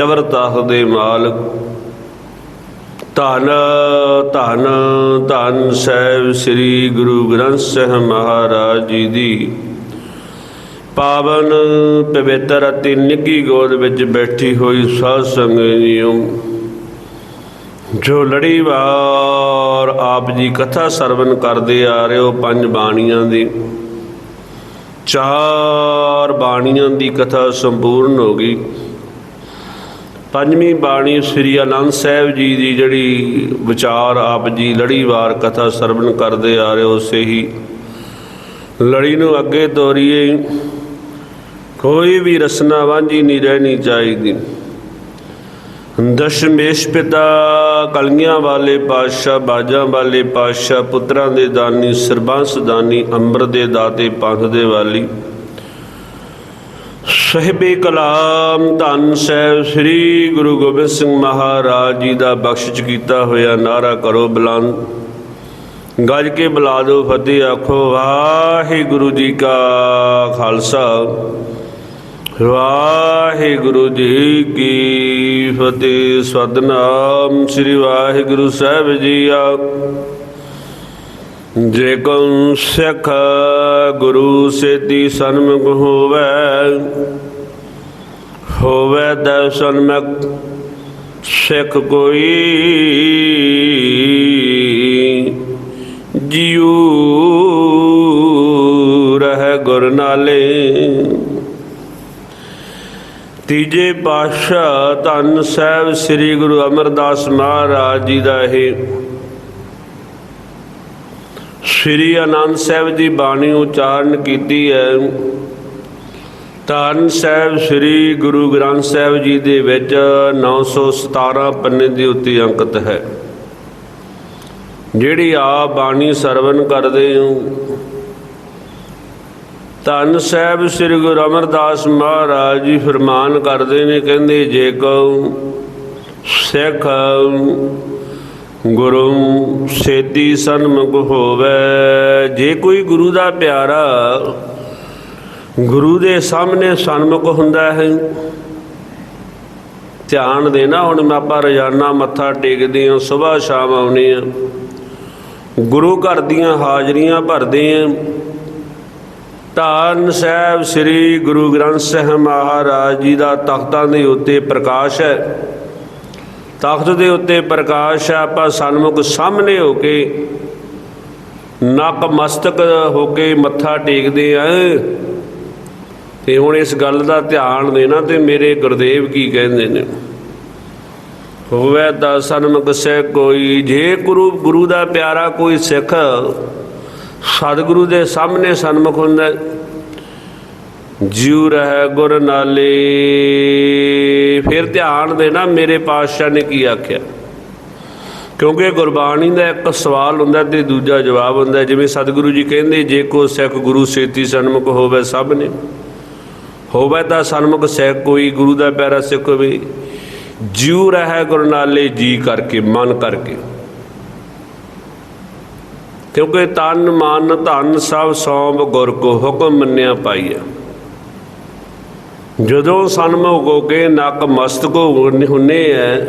ਚਵਰ ਚਵਰਤਾ ਦੇ ਮਾਲਕ ਧੰਨ ਧੰਨ ਧੰਨ ਸਾਹਿਬ ਸ੍ਰੀ ਗੁਰੂ ਗ੍ਰੰਥ ਸਾਹਿਬ ਮਹਾਰਾਜ ਜੀ ਦੀ। ਪਾਵਨ ਪਵਿੱਤਰ ਅਤੇ ਨਿੱਗੀ ਗੋਦ ਵਿੱਚ ਬੈਠੀ ਹੋਈ ਸਾਧ ਸੰਗਤ ਜੀਓ, ਜੋ ਲੜੀਵਾਰ ਆਪ ਜੀ ਕਥਾ ਸਰਵਨ ਕਰਦੇ ਆ ਰਹੇ ਹੋ ਪੰਜ ਬਾਣੀਆਂ ਦੀ। ਚਾਰ ਬਾਣੀਆਂ ਦੀ ਕਥਾ ਸੰਪੂਰਨ ਹੋ ਗਈ। ਪੰਜਵੀਂ ਬਾਣੀ ਸ੍ਰੀ ਅਨੰਦ ਸਾਹਿਬ ਜੀ ਦੀ ਜਿਹੜੀ ਵਿਚਾਰ ਆਪ ਜੀ ਲੜੀਵਾਰ ਕਥਾ ਸਰਵਣ ਕਰਦੇ ਆ ਰਹੇ ਹੋ, ਉਸੇ ਹੀ ਲੜੀ ਨੂੰ ਅੱਗੇ ਤੋਰੀਏ। ਕੋਈ ਵੀ ਰਸਨਾ ਵਾਂਝੀ ਨਹੀਂ ਰਹਿਣੀ ਚਾਹੀਦੀ। ਦਸ਼ਮੇਸ਼ ਪਿਤਾ, ਕਲਗੀਆਂ ਵਾਲੇ ਪਾਤਸ਼ਾਹ, ਬਾਜਾਂ ਵਾਲੇ ਪਾਤਸ਼ਾਹ, ਪੁੱਤਰਾਂ ਦੇ ਦਾਨੀ, ਸਰਬੰਸ ਦਾਨੀ, ਅੰਮ੍ਰਿਤ ਦੇ ਦਾਤੇ, ਪੰਥ ਦੇ ਵਾਲੀ ਸਹਿਬੇ ਕਲਾਮ ਧੰਨ ਸਾਹਿਬ ਸ੍ਰੀ ਗੁਰੂ ਗੋਬਿੰਦ ਸਿੰਘ ਮਹਾਰਾਜ ਜੀ ਦਾ ਬਖਸ਼ਿਸ਼ ਕੀਤਾ ਹੋਇਆ ਨਾਰਾ ਕਰੋ ਬੁਲੰਦ। ਗੱਜ ਕੇ ਬੁਲਾ ਦਿਓ ਫਤਿਹ, ਆਖੋ ਵਾਹਿਗੁਰੂ ਜੀ ਕਾ ਖਾਲਸਾ। ਵਾਹਿਗੁਰੂ ਜੀ ਕੀ ਫਤਿਹ, ਸਤਨਾਮ ਸ੍ਰੀ ਵਾਹਿਗੁਰੂ ਸਾਹਿਬ ਜੀ ਆ। ਜੇ ਕਉ ਸਿੱਖ ਗੁਰੂ ਸੇਤੀ ਸਨਮੁਖ ਹੋਵੇ ਹੋਵੇ ਦਾ ਸਨਮੁਖ ਸਿੱਖ ਕੋਈ। ਜਿਉ ਰਹਿ ਗੁਰ ਨਾਲੇ, ਤੀਜੇ ਪਾਤਸ਼ਾਹ ਧੰਨ ਸਾਹਿਬ ਸ੍ਰੀ ਗੁਰੂ ਅਮਰਦਾਸ ਮਹਾਰਾਜ ਜੀ ਦਾ ਇਹ ਸ੍ਰੀ ਆਨੰਦ ਸਾਹਿਬ ਦੀ ਬਾਣੀ ਉਚਾਰਨ ਕੀਤੀ ਹੈ। ਧੰਨ ਸਾਹਿਬ ਸ੍ਰੀ ਗੁਰੂ ਗ੍ਰੰਥ ਸਾਹਿਬ ਜੀ ਦੇ ਵਿੱਚ 917 ਪੰਨੇ ਦੇ ਉੱਤੇ ਅੰਕਿਤ ਹੈ। ਜਿਹੜੀ ਆ ਬਾਣੀ ਸਰਵਨ ਕਰਦੇ ਹੋ। ਧੰਨ ਸਾਹਿਬ ਸ੍ਰੀ ਗੁਰੂ ਅਮਰਦਾਸ ਮਹਾਰਾਜ ਜੀ ਫਰਮਾਨ ਕਰਦੇ ਨੇ, ਕਹਿੰਦੇ, ਜੇ ਕਉ ਸਿੱਖ ਗੁਰੂ ਸੇਤੀ ਸਨਮੁਖ ਹੋਵੇ ਜੇ ਕੋਈ ਗੁਰੂ ਦਾ ਪਿਆਰਾ ਗੁਰੂ ਦੇ ਸਾਹਮਣੇ ਸਨਮੁਖ ਹੁੰਦਾ ਹੈ, ਧਿਆਨ ਦੇਣਾ ਹੁਣ ਮੈਂ ਆਪਾਂ ਰੋਜ਼ਾਨਾ ਮੱਥਾ ਟੇਕਦੇ ਹਾਂ ਸਵੇਰ ਸ਼ਾਮ ਆਉਨੇ ਆ ਗੁਰੂ ਘਰ ਦੀਆਂ ਹਾਜ਼ਰੀਆਂ ਭਰਦੇ ਆ ਧੰਨ ਸਾਹਿਬ ਸ੍ਰੀ ਗੁਰੂ ਗ੍ਰੰਥ ਸਾਹਿਬ ਮਹਾਰਾਜ ਜੀ ਦਾ ਤਖਤਾਂ ਦੇ ਉੱਤੇ ਪ੍ਰਕਾਸ਼ ਹੈ। ਤਖਤ ਦੇ ਉੱਤੇ ਪ੍ਰਕਾਸ਼ ਹੈ ਆਪਾਂ ਸਨਮੁਖ ਸਾਹਮਣੇ ਹੋ ਕੇ ਨਕ ਮਸਤਕ ਹੋ ਕੇ ਮੱਥਾ ਟੇਕਦੇ ਆ। ਤੇ ਹੁਣ ਇਸ ਗੱਲ ਦਾ ਧਿਆਨ ਦੇਣਾ ਤੇ ਮੇਰੇ ਗੁਰਦੇਵ ਕੀ ਕਹਿੰਦੇ ਨੇ? ਹੋਵੇ ਤਾਂ ਸਨਮੁਖ ਸੇ ਕੋਈ ਜੇ ਗੁਰੂ ਗੁਰੂ ਦਾ ਪਿਆਰਾ ਕੋਈ ਸਿੱਖ ਸਤਿਗੁਰੂ ਦੇ ਸਾਹਮਣੇ ਸਨਮੁਖ ਹੁੰਦਾ ਹੈ, ਜਿਉ ਰਹਿ ਗੁਰ ਨਾਲੇ। ਫਿਰ ਧਿਆਨ ਦੇਣਾ, ਮੇਰੇ ਪਾਤਸ਼ਾਹ ਨੇ ਕੀ ਆਖਿਆ? ਕਿਉਂਕਿ ਗੁਰਬਾਣੀ ਦਾ ਇੱਕ ਸਵਾਲ ਹੁੰਦਾ ਤੇ ਦੂਜਾ ਜਵਾਬ ਹੁੰਦਾ। ਜਿਵੇਂ ਸਤਿਗੁਰੂ ਜੀ ਕਹਿੰਦੇ, ਜੇ ਕੋ ਸਿੱਖ ਗੁਰੂ ਸੇਤੀ ਸਨਮੁਖ ਹੋਵੇ ਸਭ ਨੇ। ਹੋਵੇ ਤਾਂ ਸਨਮੁਖ ਸਿੱਖ ਕੋਈ, ਗੁਰੂ ਦਾ ਪਿਆਰਾ ਸਿੱਖ ਹੋਵੇ। ਜਿਉ ਰਹਿ ਗੁਰ ਨਾਲੇ, ਜੀ ਕਰਕੇ, ਮਨ ਕਰਕੇ। ਕਿਉਂਕਿ ਤਨ ਮਨ ਧਨ ਸਭ ਸੌਂਪ, ਗੁਰ ਕੋ ਹੁਕਮ ਮੰਨਿਆ ਪਾਈਐ। ਜਦੋਂ ਸਨਮੁਖ ਹੋ ਕੇ ਨਕ ਮਸਤਕ ਹੁੰਨੇ ਐ,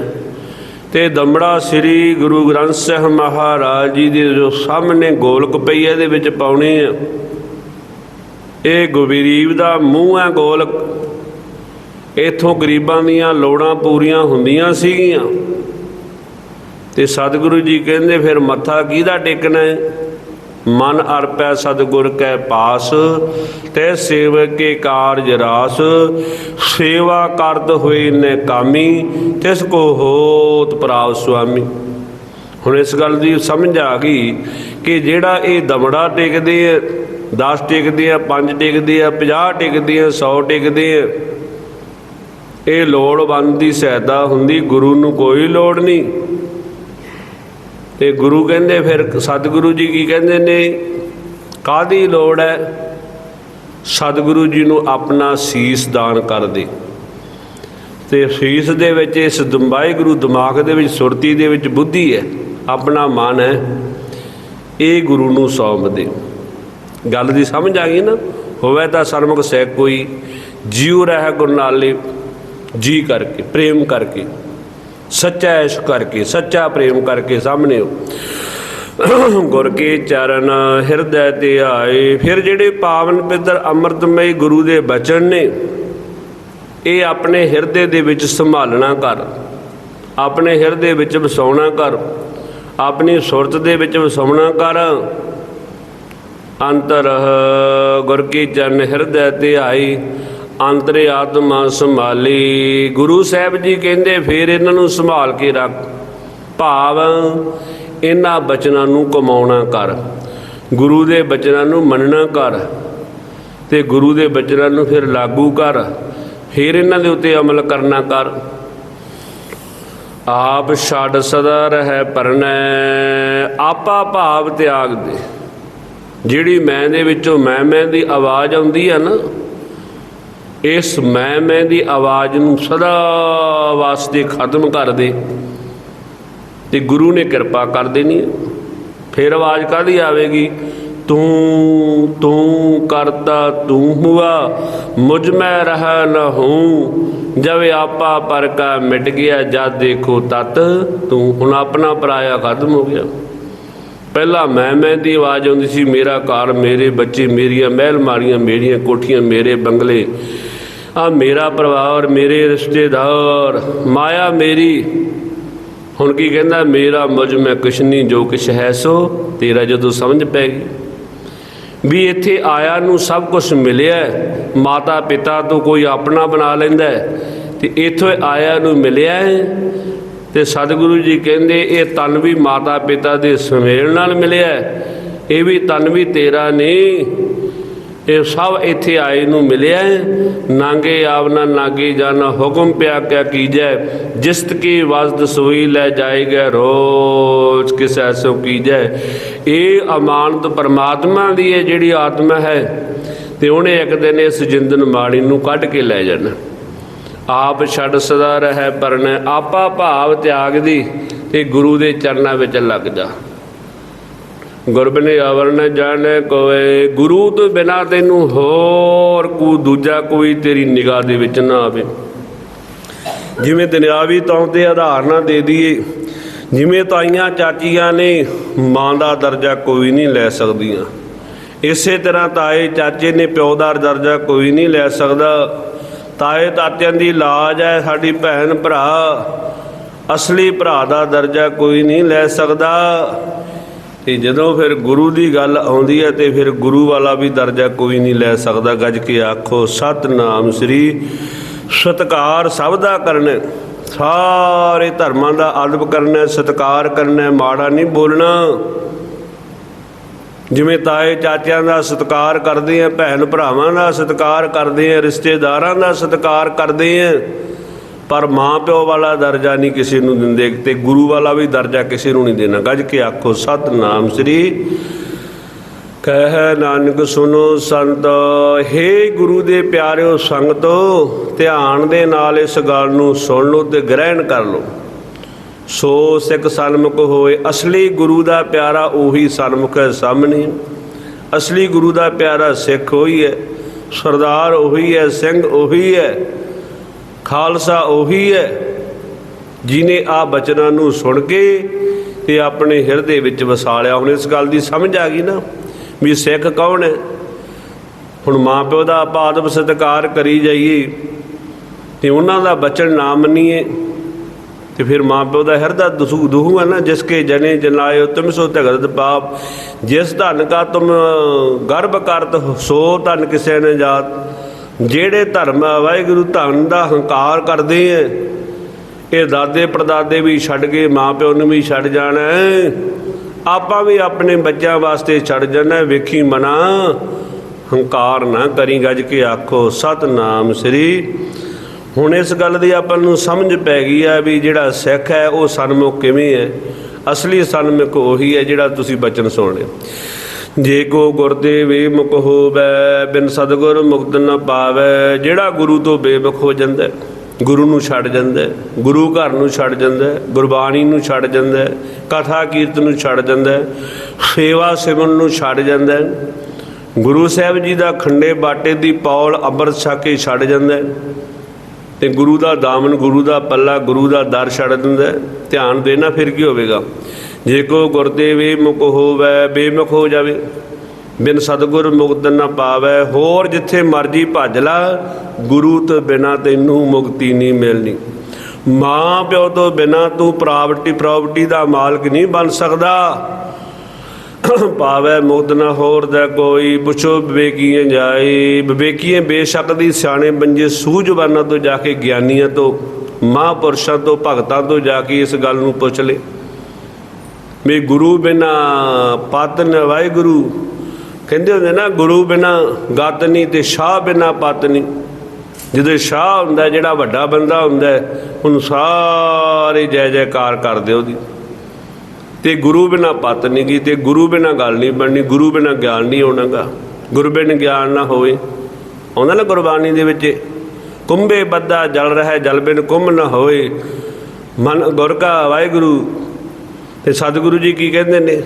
ਤੇ ਦਮੜਾ ਸ੍ਰੀ ਗੁਰੂ ਗ੍ਰੰਥ ਸਾਹਿਬ ਮਹਾਰਾਜ ਜੀ ਦੇ ਜੋ ਸਾਹਮਣੇ ਗੋਲਕ ਪਈ ਇਹਦੇ ਵਿੱਚ ਪਾਉਣੇ ਆ ਇਹ ਗਰੀਬ ਦਾ ਮੂੰਹ ਹੈ ਗੋਲਕ। ਇਥੋਂ ਗਰੀਬਾਂ ਦੀਆਂ ਲੋੜਾਂ ਪੂਰੀਆਂ ਹੁੰਦੀਆਂ ਸੀਗੀਆਂ। ਤੇ ਸਤਿਗੁਰੂ ਜੀ ਕਹਿੰਦੇ, ਫਿਰ ਮੱਥਾ ਕਿਹਦਾ ਟੇਕਣਾ ਹੈ ਮਨ ਅਰਪੈ ਸਤਿਗੁਰ ਕੈ ਪਾਸ, ਤੇ ਸੇਵਕ ਕੇ ਕਾਰਜ ਰਾਸ, ਸੇਵਾ ਕਰਤ ਹੋਏ ਨੇ ਕਾਮੀ, ਤਿਸ ਕੋ ਹੋਤ ਪ੍ਰਾਪ ਸੁਆਮੀ। ਹੁਣ ਇਸ ਗੱਲ ਦੀ ਸਮਝ ਆ ਗਈ ਕਿ ਜਿਹੜਾ ਇਹ ਦਮੜਾ ਟੇਕਦੇ ਆ 10 ਟੇਕਦੇ ਆ 5 ਟਿਕਦੇ ਆ 50 ਟੇਕਦੇ ਆ 100 ਟੇਕਦੇ ਆ, ਇਹ ਲੋੜਵੰਦ ਦੀ ਸਹਾਇਤਾ ਹੁੰਦੀ, ਗੁਰੂ ਨੂੰ ਕੋਈ ਲੋੜ ਨਹੀਂ। ਤੇ ਗੁਰੂ ਕਹਿੰਦੇ ਫਿਰ ਸਤਿਗੁਰੂ ਜੀ ਕੀ ਕਹਿੰਦੇ ਨੇ? ਕਾਦੀ ਲੋੜ ਹੈ? ਸਤਿਗੁਰੂ ਜੀ ਨੂੰ ਆਪਣਾ ਸੀਸ ਦਾਨ ਕਰ ਦੇ। ਤੇ ਸੀਸ ਦੇ ਵਿੱਚ ਇਸ ਦੰਬਾਈ ਗੁਰੂ ਦਿਮਾਗ ਦੇ ਵਿੱਚ, ਸੁਰਤੀ ਦੇ ਵਿੱਚ ਬੁੱਧੀ ਹੈ, ਆਪਣਾ ਮਨ ਹੈ, ਇਹ ਗੁਰੂ ਨੂੰ ਸੌਂਪ ਦੇ। ਗੱਲ ਦੀ ਸਮਝ ਆ ਗਈ ਨਾ? ਹੋਵੇ ਤਾਂ ਸਰਮੁਖ ਸਹਿ ਕੋਈ, ਜਿਉ ਰਹਿ ਗੁਰਨਾਲੇ ਜੀ ਕਰਕੇ, ਪ੍ਰੇਮ ਕਰਕੇ। ਸੱਚਾ ਇਸ਼ਕ ਕਰਕੇ, ਸੱਚਾ ਪ੍ਰੇਮ ਕਰਕੇ ਸਾਹਮਣੇ ਹੋ ਗੁਰ ਕੇ ਚਰਨ ਹਿਰਦੈ ਤੇ ਆਏ। ਫਿਰ ਜਿਹੜੇ ਪਾਵਨ ਪਿੱਤਰ ਅੰਮ੍ਰਿਤਮਈ ਗੁਰੂ ਦੇ ਬਚਨ ਨੇ, ਇਹ ਆਪਣੇ ਹਿਰਦੇ ਦੇ ਵਿੱਚ ਸੰਭਾਲਣਾ ਕਰ। ਆਪਣੇ ਹਿਰਦੇ ਵਿੱਚ ਵਸਾਉਣਾ ਕਰ। ਆਪਣੀ ਸੁਰਤ ਦੇ ਵਿੱਚ ਵਸਾਉਣਾ ਕਰ। ਅੰਤਰ ਗੁਰ ਕੀ ਚਰਨ ਹਿਰਦੈ ਤੇ ਆਈ ਅੰਤਰੇ ਆਤਮਾ ਸੰਭਾਲੀ। ਗੁਰੂ ਸਾਹਿਬ ਜੀ ਕਹਿੰਦੇ, ਫਿਰ ਇਹਨਾਂ ਨੂੰ ਸੰਭਾਲ ਕੇ ਰੱਖ। ਭਾਵ, ਇਹਨਾਂ ਬਚਨਾਂ ਨੂੰ ਕਮਾਉਣਾ ਕਰ। ਗੁਰੂ ਦੇ ਬਚਨਾਂ ਨੂੰ ਮੰਨਣਾ ਕਰ। ਤੇ ਗੁਰੂ ਦੇ ਬਚਨਾਂ ਨੂੰ ਫਿਰ ਲਾਗੂ ਕਰ। ਫਿਰ ਇਹਨਾਂ ਦੇ ਉੱਤੇ ਅਮਲ ਕਰਨਾ ਕਰ। ਆਪ ਛੱਡ ਸਦਾ ਰਹਿ ਪਰਨੈ, ਆਪਾ ਭਾਵ ਤਿਆਗ ਦੇ। ਜਿਹੜੀ ਮੈਂ ਦੇ ਵਿੱਚੋਂ ਮੈਂ ਮੈਂ ਦੀ ਆਵਾਜ਼ ਆਉਂਦੀ ਆ ਨਾ ਇਸ ਮੈਂ ਮੈਂ ਦੀ ਆਵਾਜ਼ ਨੂੰ ਸਦਾ ਵਾਸਤੇ ਖਤਮ ਕਰ ਦੇ। ਤੇ ਗੁਰੂ ਨੇ ਕਿਰਪਾ ਕਰ ਦੇਣੀ ਫਿਰ ਆਵਾਜ਼ ਕਾਦੀ ਆਵੇਗੀ, ਤੂੰ ਤੂੰ ਕਰਤਾ ਤੂੰ ਹੁਆ, ਮੁਝ ਮੈਂ ਰਹ ਨ ਹੂੰ। ਜਬ ਆਪਾ ਪਰ ਕਾ ਮਿਟ ਗਿਆ, ਜਦ ਦੇਖੋ ਤਤ, ਤੂੰ ਹੁਣ ਆਪਣਾ ਪਰਾਇਆ ਖਤਮ ਹੋ ਗਿਆ। ਪਹਿਲਾਂ ਮੈਂ ਮੈਂ ਦੀ ਆਵਾਜ਼ ਆਉਂਦੀ ਸੀ, ਮੇਰਾ ਘਰ, ਮੇਰੇ ਬੱਚੇ, ਮੇਰੀਆਂ ਮਹਿਲ ਮਾਰੀਆਂ ਮੇਰੀਆਂ ਕੋਠੀਆਂ, ਮੇਰੇ ਬੰਗਲੇ। ਆ ਮੇਰਾ ਪਰਿਵਾਰ, ਮੇਰੇ ਰਿਸ਼ਤੇਦਾਰ, ਮਾਇਆ ਮੇਰੀ। ਹੁਣ ਕੀ ਕਹਿੰਦਾ, ਮੇਰਾ ਮੁਝ ਮੈਂ ਕੁਛ ਨਹੀਂ, ਜੋ ਕੁਛ ਹੈ ਸੋ ਤੇਰਾ ਜਦੋਂ ਸਮਝ ਪੈ ਗਈ। ਵੀ ਇੱਥੇ ਆਇਆ ਨੂੰ ਸਭ ਕੁਝ ਮਿਲਿਆ ਮਾਤਾ ਪਿਤਾ ਤੋਂ ਕੋਈ ਆਪਣਾ ਬਣਾ ਲੈਂਦਾ ਹੈ ਤੇ ਇੱਥੋਂ ਆਇਆ ਨੂੰ ਮਿਲਿਆ ਹੈ। ਤੇ ਸਤਿਗੁਰੂ ਜੀ ਕਹਿੰਦੇ, ਇਹ ਤਨ ਵੀ ਮਾਤਾ ਪਿਤਾ ਦੇ ਸੁਮੇਲ ਨਾਲ ਮਿਲਿਆ ਇਹ ਵੀ ਤਨ ਵੀ ਤੇਰਾ ਨਹੀਂ। ਇਹ ਸਭ ਇੱਥੇ ਆਏ ਨੂੰ ਮਿਲਿਆ ਹੈ। ਨਾਂਗੇ ਆਵਨਾ ਨਾਗੀ ਜਾਣਾ ਹੁਕਮ ਪਿਆ ਕਿਆ ਕੀਜੈ। ਜਿਸਤ ਕੀ ਵਸਦ ਸੋਈ ਲੈ ਜਾਏਗਾ ਰੋਜ਼ ਕਿਸ ਐਸੋ ਕੀਜੈ। ਇਹ ਅਮਾਨਤ ਪਰਮਾਤਮਾ ਦੀ ਹੈ ਜਿਹੜੀ ਆਤਮਾ ਹੈ, ਤੇ ਉਹਨੇ ਇੱਕ ਦਿਨ ਇਸ ਜਿੰਦਨ ਮਾੜੀ ਨੂੰ ਕੱਢ ਕੇ ਲੈ ਜਾਣਾ। ਆਪ ਛੱਡ ਸਦਾ ਰਹਿ ਪਰਣ, ਆਪਾ ਭਾਵ ਤਿਆਗ ਦੀ, ਤੇ ਗੁਰੂ ਦੇ ਚਰਨਾਂ ਵਿੱਚ ਲੱਗ ਜਾ। ਗੁਰਬਿਨ ਅਵਰ ਨ ਜਾਣੈ ਕੋਏ, ਗੁਰੂ ਤੋਂ ਬਿਨਾ ਤੈਨੂੰ ਹੋਰ ਕੋ ਦੂਜਾ ਕੋਈ ਤੇਰੀ ਨਿਗਾਹ ਦੇ ਵਿੱਚ ਨਾ ਆਵੇ। ਜਿਵੇਂ ਦੁਨਿਆਵੀ ਤੌਰ ਤੇ ਉਦਾਹਰਨਾਂ ਦੇ ਦਈਏ, ਜਿਵੇਂ ਤਾਈਆਂ ਚਾਚੀਆਂ ਨੇ ਮਾਂ ਦਾ ਦਰਜਾ ਕੋਈ ਨਹੀਂ ਲੈ ਸਕਦੀਆਂ। ਇਸੇ ਤਰ੍ਹਾਂ ਤਾਏ ਚਾਚੇ ਨੇ ਪਿਓ ਦਾ ਦਰਜਾ ਕੋਈ ਨਹੀਂ ਲੈ ਸਕਦਾ। ਤਾਏ ਤਾਤਿਆਂ ਦੀ ਲਾਜ ਹੈ, ਸਾਡੀ ਭੈਣ ਭਰਾ, ਅਸਲੀ ਭਰਾ ਦਾ ਦਰਜਾ ਕੋਈ ਨਹੀਂ ਲੈ ਸਕਦਾ। ਤੇ ਜਦੋਂ ਫਿਰ ਗੁਰੂ ਦੀ ਗੱਲ ਆਉਂਦੀ ਹੈ ਤੇ ਫਿਰ ਗੁਰੂ ਵਾਲਾ ਵੀ ਦਰਜਾ ਕੋਈ ਨਹੀਂ ਲੈ ਸਕਦਾ। ਗੱਜ ਕੇ ਆਖੋ, ਸਤਨਾਮ ਸ੍ਰੀ ਸਤਕਾਰ ਸਭ ਦਾ ਕਰਨਾ। ਸਾਰੇ ਧਰਮਾਂ ਦਾ ਅਦਬ ਕਰਨਾ, ਸਤਕਾਰ ਕਰਨਾ, ਮਾੜਾ ਨਹੀਂ ਬੋਲਣਾ। ਜਿਵੇਂ ਤਾਏ ਚਾਚਿਆਂ ਦਾ ਸਤਿਕਾਰ ਕਰਦੇ ਆ, ਭੈਣ ਭਰਾਵਾਂ ਦਾ ਸਤਿਕਾਰ ਕਰਦੇ ਆ, ਰਿਸ਼ਤੇਦਾਰਾਂ ਦਾ ਸਤਿਕਾਰ ਕਰਦੇ ਆ ਪਰ ਮਾਂ ਪਿਓ ਵਾਲਾ ਦਰਜਾ ਨਹੀਂ ਕਿਸੇ ਨੂੰ ਦਿੰਦੇ ਤੇ ਗੁਰੂ ਵਾਲਾ ਵੀ ਦਰਜਾ ਕਿਸੇ ਨੂੰ ਨਹੀਂ ਦੇਣਾ। ਗੱਜ ਕੇ ਆਖੋ, ਸਤਨਾਮ ਸ੍ਰੀ ਕਹਿ ਨਾਨਕ ਸੁਨੋ ਸੰਤ, ਹੇ ਗੁਰੂ ਦੇ ਪਿਆਰਿਓ ਸੰਗਤੋ, ਧਿਆਨ ਦੇ ਨਾਲ ਇਸ ਗੱਲ ਨੂੰ ਸੁਣ ਲਓ ਤੇ ਗ੍ਰਹਿਣ ਕਰ ਲਓ। ਸੋ ਸਿੱਖ ਸਨਮੁਖ ਹੋਏ, ਅਸਲੀ ਗੁਰੂ ਦਾ ਪਿਆਰਾ ਉਹੀ ਸਨਮੁਖ ਹੈ ਸਾਹਮਣੇ। ਅਸਲੀ ਗੁਰੂ ਦਾ ਪਿਆਰਾ ਸਿੱਖ ਉਹੀ ਹੈ, ਸਰਦਾਰ ਉਹੀ ਹੈ, ਸਿੰਘ ਉਹੀ ਹੈ। ਖਾਲਸਾ ਉਹੀ ਹੈ ਜਿਨੇ ਆ ਬਚਨਾਂ ਨੂੰ ਸੁਣ ਕੇ ਤੇ ਆਪਣੇ ਹਿਰਦੇ ਵਿੱਚ ਵਸਾ ਲਿਆ। ਹੁਣ ਇਸ ਗੱਲ ਦੀ ਸਮਝ ਆ ਗਈ ਨਾ ਵੀ ਸਿੱਖ ਕੌਣ ਹੈ? ਹੁਣ ਮਾਂ ਪਿਓ ਦਾ ਆਪਾਂ ਆਦਮ ਸਤਿਕਾਰ ਕਰੀ ਜਾਈਏ ਤੇ ਉਹਨਾਂ ਦਾ ਬਚਨ ਨਾ ਮੰਨੀਏ ਤੇ ਫਿਰ ਮਾਂ ਪਿਓ ਦਾ ਹਿਰਦਾ ਦੁਸੂ ਦੁਹੂ ਹੈ ਨਾ, ਜਿਸ ਕੇ ਜਨੇ ਜਨਾਇਓ ਤੁਮ ਸੋ ਤਗਰਤ ਪਾਪ। ਜਿਸ ਧਨ ਕਾ ਤੁਮ ਗਰਭ ਕਰਤ ਸੋ ਧਨ ਕਿਸੇ ਨੇ ਜਾਤ। ਜਿਹੜੇ ਧਰਮ ਵਾਹਿਗੁਰੂ ਧਨ ਦਾ ਹੰਕਾਰ ਕਰਦੇ ਐ ਇਹ ਦਾਦੇ ਪੜਦਾਦੇ ਵੀ ਛੱਡ ਗਏ ਮਾਂ ਪਿਓ ਨੂੰ ਵੀ ਛੱਡ ਜਾਣਾ ਆਪਾਂ ਵੀ ਆਪਣੇ ਬੱਚਿਆਂ ਵਾਸਤੇ ਛੱਡ ਜਾਣਾ ਵੇਖੀ ਮਨਾ। ਹੰਕਾਰ ਨਾ ਕਰੀ ਗੱਜ ਕੇ ਆਖੋ, ਸਤਨਾਮ ਸ੍ਰੀ। ਹੁਣ ਇਸ ਗੱਲ ਦੀ ਆਪਾਂ ਨੂੰ ਸਮਝ ਪੈ ਗਈ ਆ ਵੀ ਜਿਹੜਾ ਸਿੱਖ ਹੈ, ਉਹ ਸਨਮੁਖ ਕਿਵੇਂ ਹੈ? ਅਸਲੀ ਸਨਮੁਖ ਉਹੀ ਹੈ ਜਿਹੜਾ ਤੁਸੀਂ ਬਚਨ ਸੁਣਦੇ ਜੇ ਕੋ ਗੁਰ ਦੇ ਵੇਮੁਖ ਹੋਵੇ ਬਿਨ ਸਤਗੁਰ ਮੁਕਤ ਨਾ ਪਾਵੇ ਜਿਹੜਾ ਗੁਰੂ ਤੋਂ ਬੇਮੁਖ ਹੋ ਜਾਂਦਾ ਗੁਰੂ ਨੂੰ ਛੱਡ ਜਾਂਦਾ ਗੁਰੂ ਘਰ ਨੂੰ ਛੱਡ ਜਾਂਦਾ ਗੁਰਬਾਣੀ ਨੂੰ ਛੱਡ ਜਾਂਦਾ ਕਥਾ ਕੀਰਤਨ ਨੂੰ ਛੱਡ ਜਾਂਦਾ ਹੈ, ਸੇਵਾ ਸਿਮਰਨ ਨੂੰ ਛੱਡ ਜਾਂਦਾ ਗੁਰੂ ਸਾਹਿਬ ਜੀ ਦਾ ਖੰਡੇ ਬਾਟੇ ਦੀ ਪੌਲ ਅੰਮ੍ਰਿਤ ਛਕ ਕੇ ਛੱਡ ਜਾਂਦਾ ਹੈ ਤੇ ਗੁਰੂ ਦਾ ਦਾਮਨ ਗੁਰੂ ਦਾ ਪੱਲਾ ਗੁਰੂ ਦਾ ਦਰ ਛੱਡ ਦਿੰਦਾ ਧਿਆਨ ਦੇਣਾ ਫਿਰ ਕੀ ਹੋਵੇਗਾ? ਜੇ ਕੋ ਗੁਰਦੇ ਵੇ ਮੁਖ ਹੋਵੇ, ਬੇਮੁਖ ਹੋ ਜਾਵੇ, ਬਿਨ ਸਤਗੁਰ ਮੁਕਤ ਨਾ ਪਾਵੇ, ਹੋਰ ਜਿੱਥੇ ਮਰਜ਼ੀ ਭੱਜ ਲਾ, ਗੁਰੂ ਤੋਂ ਬਿਨਾ ਤੈਨੂੰ ਮੁਕਤੀ ਨਹੀਂ ਮਿਲਣੀ। ਮਾਂ ਪਿਓ ਤੋਂ ਬਿਨਾ ਤੂੰ ਪ੍ਰਾਪਰਟੀ ਪ੍ਰਾਪਰਟੀ ਦਾ ਮਾਲਕ ਨਹੀਂ ਬਣ ਸਕਦਾ। ਪਾਵੇ ਮੁਕਤ ਨਾ ਹੋਰ ਦਾ ਕੋਈ, ਪੁੱਛੋ ਵਿਵੇਕੀਏ ਜਾਏ। ਵਿਵੇਕੀਏ ਬੇਸ਼ੱਕ ਦੀ ਸਿਆਣੇ ਬੰਜੇ ਸੂਝਵਾਨਾਂ ਤੋਂ ਜਾ ਕੇ ਗਿਆਨੀਆਂ ਤੋਂ, ਮਹਾਂਪੁਰਸ਼ਾਂ ਤੋਂ, ਭਗਤਾਂ ਤੋਂ ਜਾ ਕੇ ਇਸ ਗੱਲ ਨੂੰ ਪੁੱਛ ਲੈ। ਵੀ ਗੁਰੂ ਬਿਨਾ ਪਾਤਨ ਵਾਹਿਗੁਰੂ। ਕਹਿੰਦੇ ਹੁੰਦੇ ਨਾ, ਗੁਰੂ ਬਿਨਾ ਗੱਤ ਨਹੀਂ ਤੇ ਸ਼ਾਹ ਬਿਨਾ ਪਤ ਨਹੀਂ ਜਦੋਂ ਸ਼ਾਹ ਹੁੰਦਾ, ਜਿਹੜਾ ਵੱਡਾ ਬੰਦਾ ਹੁੰਦਾ, ਉਹਨੂੰ ਸਾਰੇ ਜੈ ਜੈਕਾਰ ਕਰਦੇ ਉਹਦੀ। ਤੇ ਗੁਰੂ ਬਿਨਾ ਪਤ ਨਹੀਂ ਗੀ, ਤੇ ਗੁਰੂ ਬਿਨਾ ਗੱਲ ਨਹੀਂ ਬਣਨੀ, ਗੁਰੂ ਬਿਨਾ ਗਿਆਨ ਨਹੀਂ ਹੋਣਾਗਾ ਗੁਰੂ ਬਿਨ ਗਿਆਨ ਨਾ ਹੋਵੇ। ਆਉਂਦਾ ਨਾ ਗੁਰਬਾਣੀ ਦੇ ਵਿੱਚ, ਕੁੰਭੇ ਬੱਦਾ ਜਲ ਰਿਹਾ, ਜਲ ਬਿਨ ਕੁੰਭ ਨਾ ਹੋਏ। ਮਨ ਗੁਰ ਕਾ ਵਾਹਿਗੁਰੂ ਤੇ ਸਤਿਗੁਰੂ ਜੀ ਕੀ ਕਹਿੰਦੇ ਨੇ?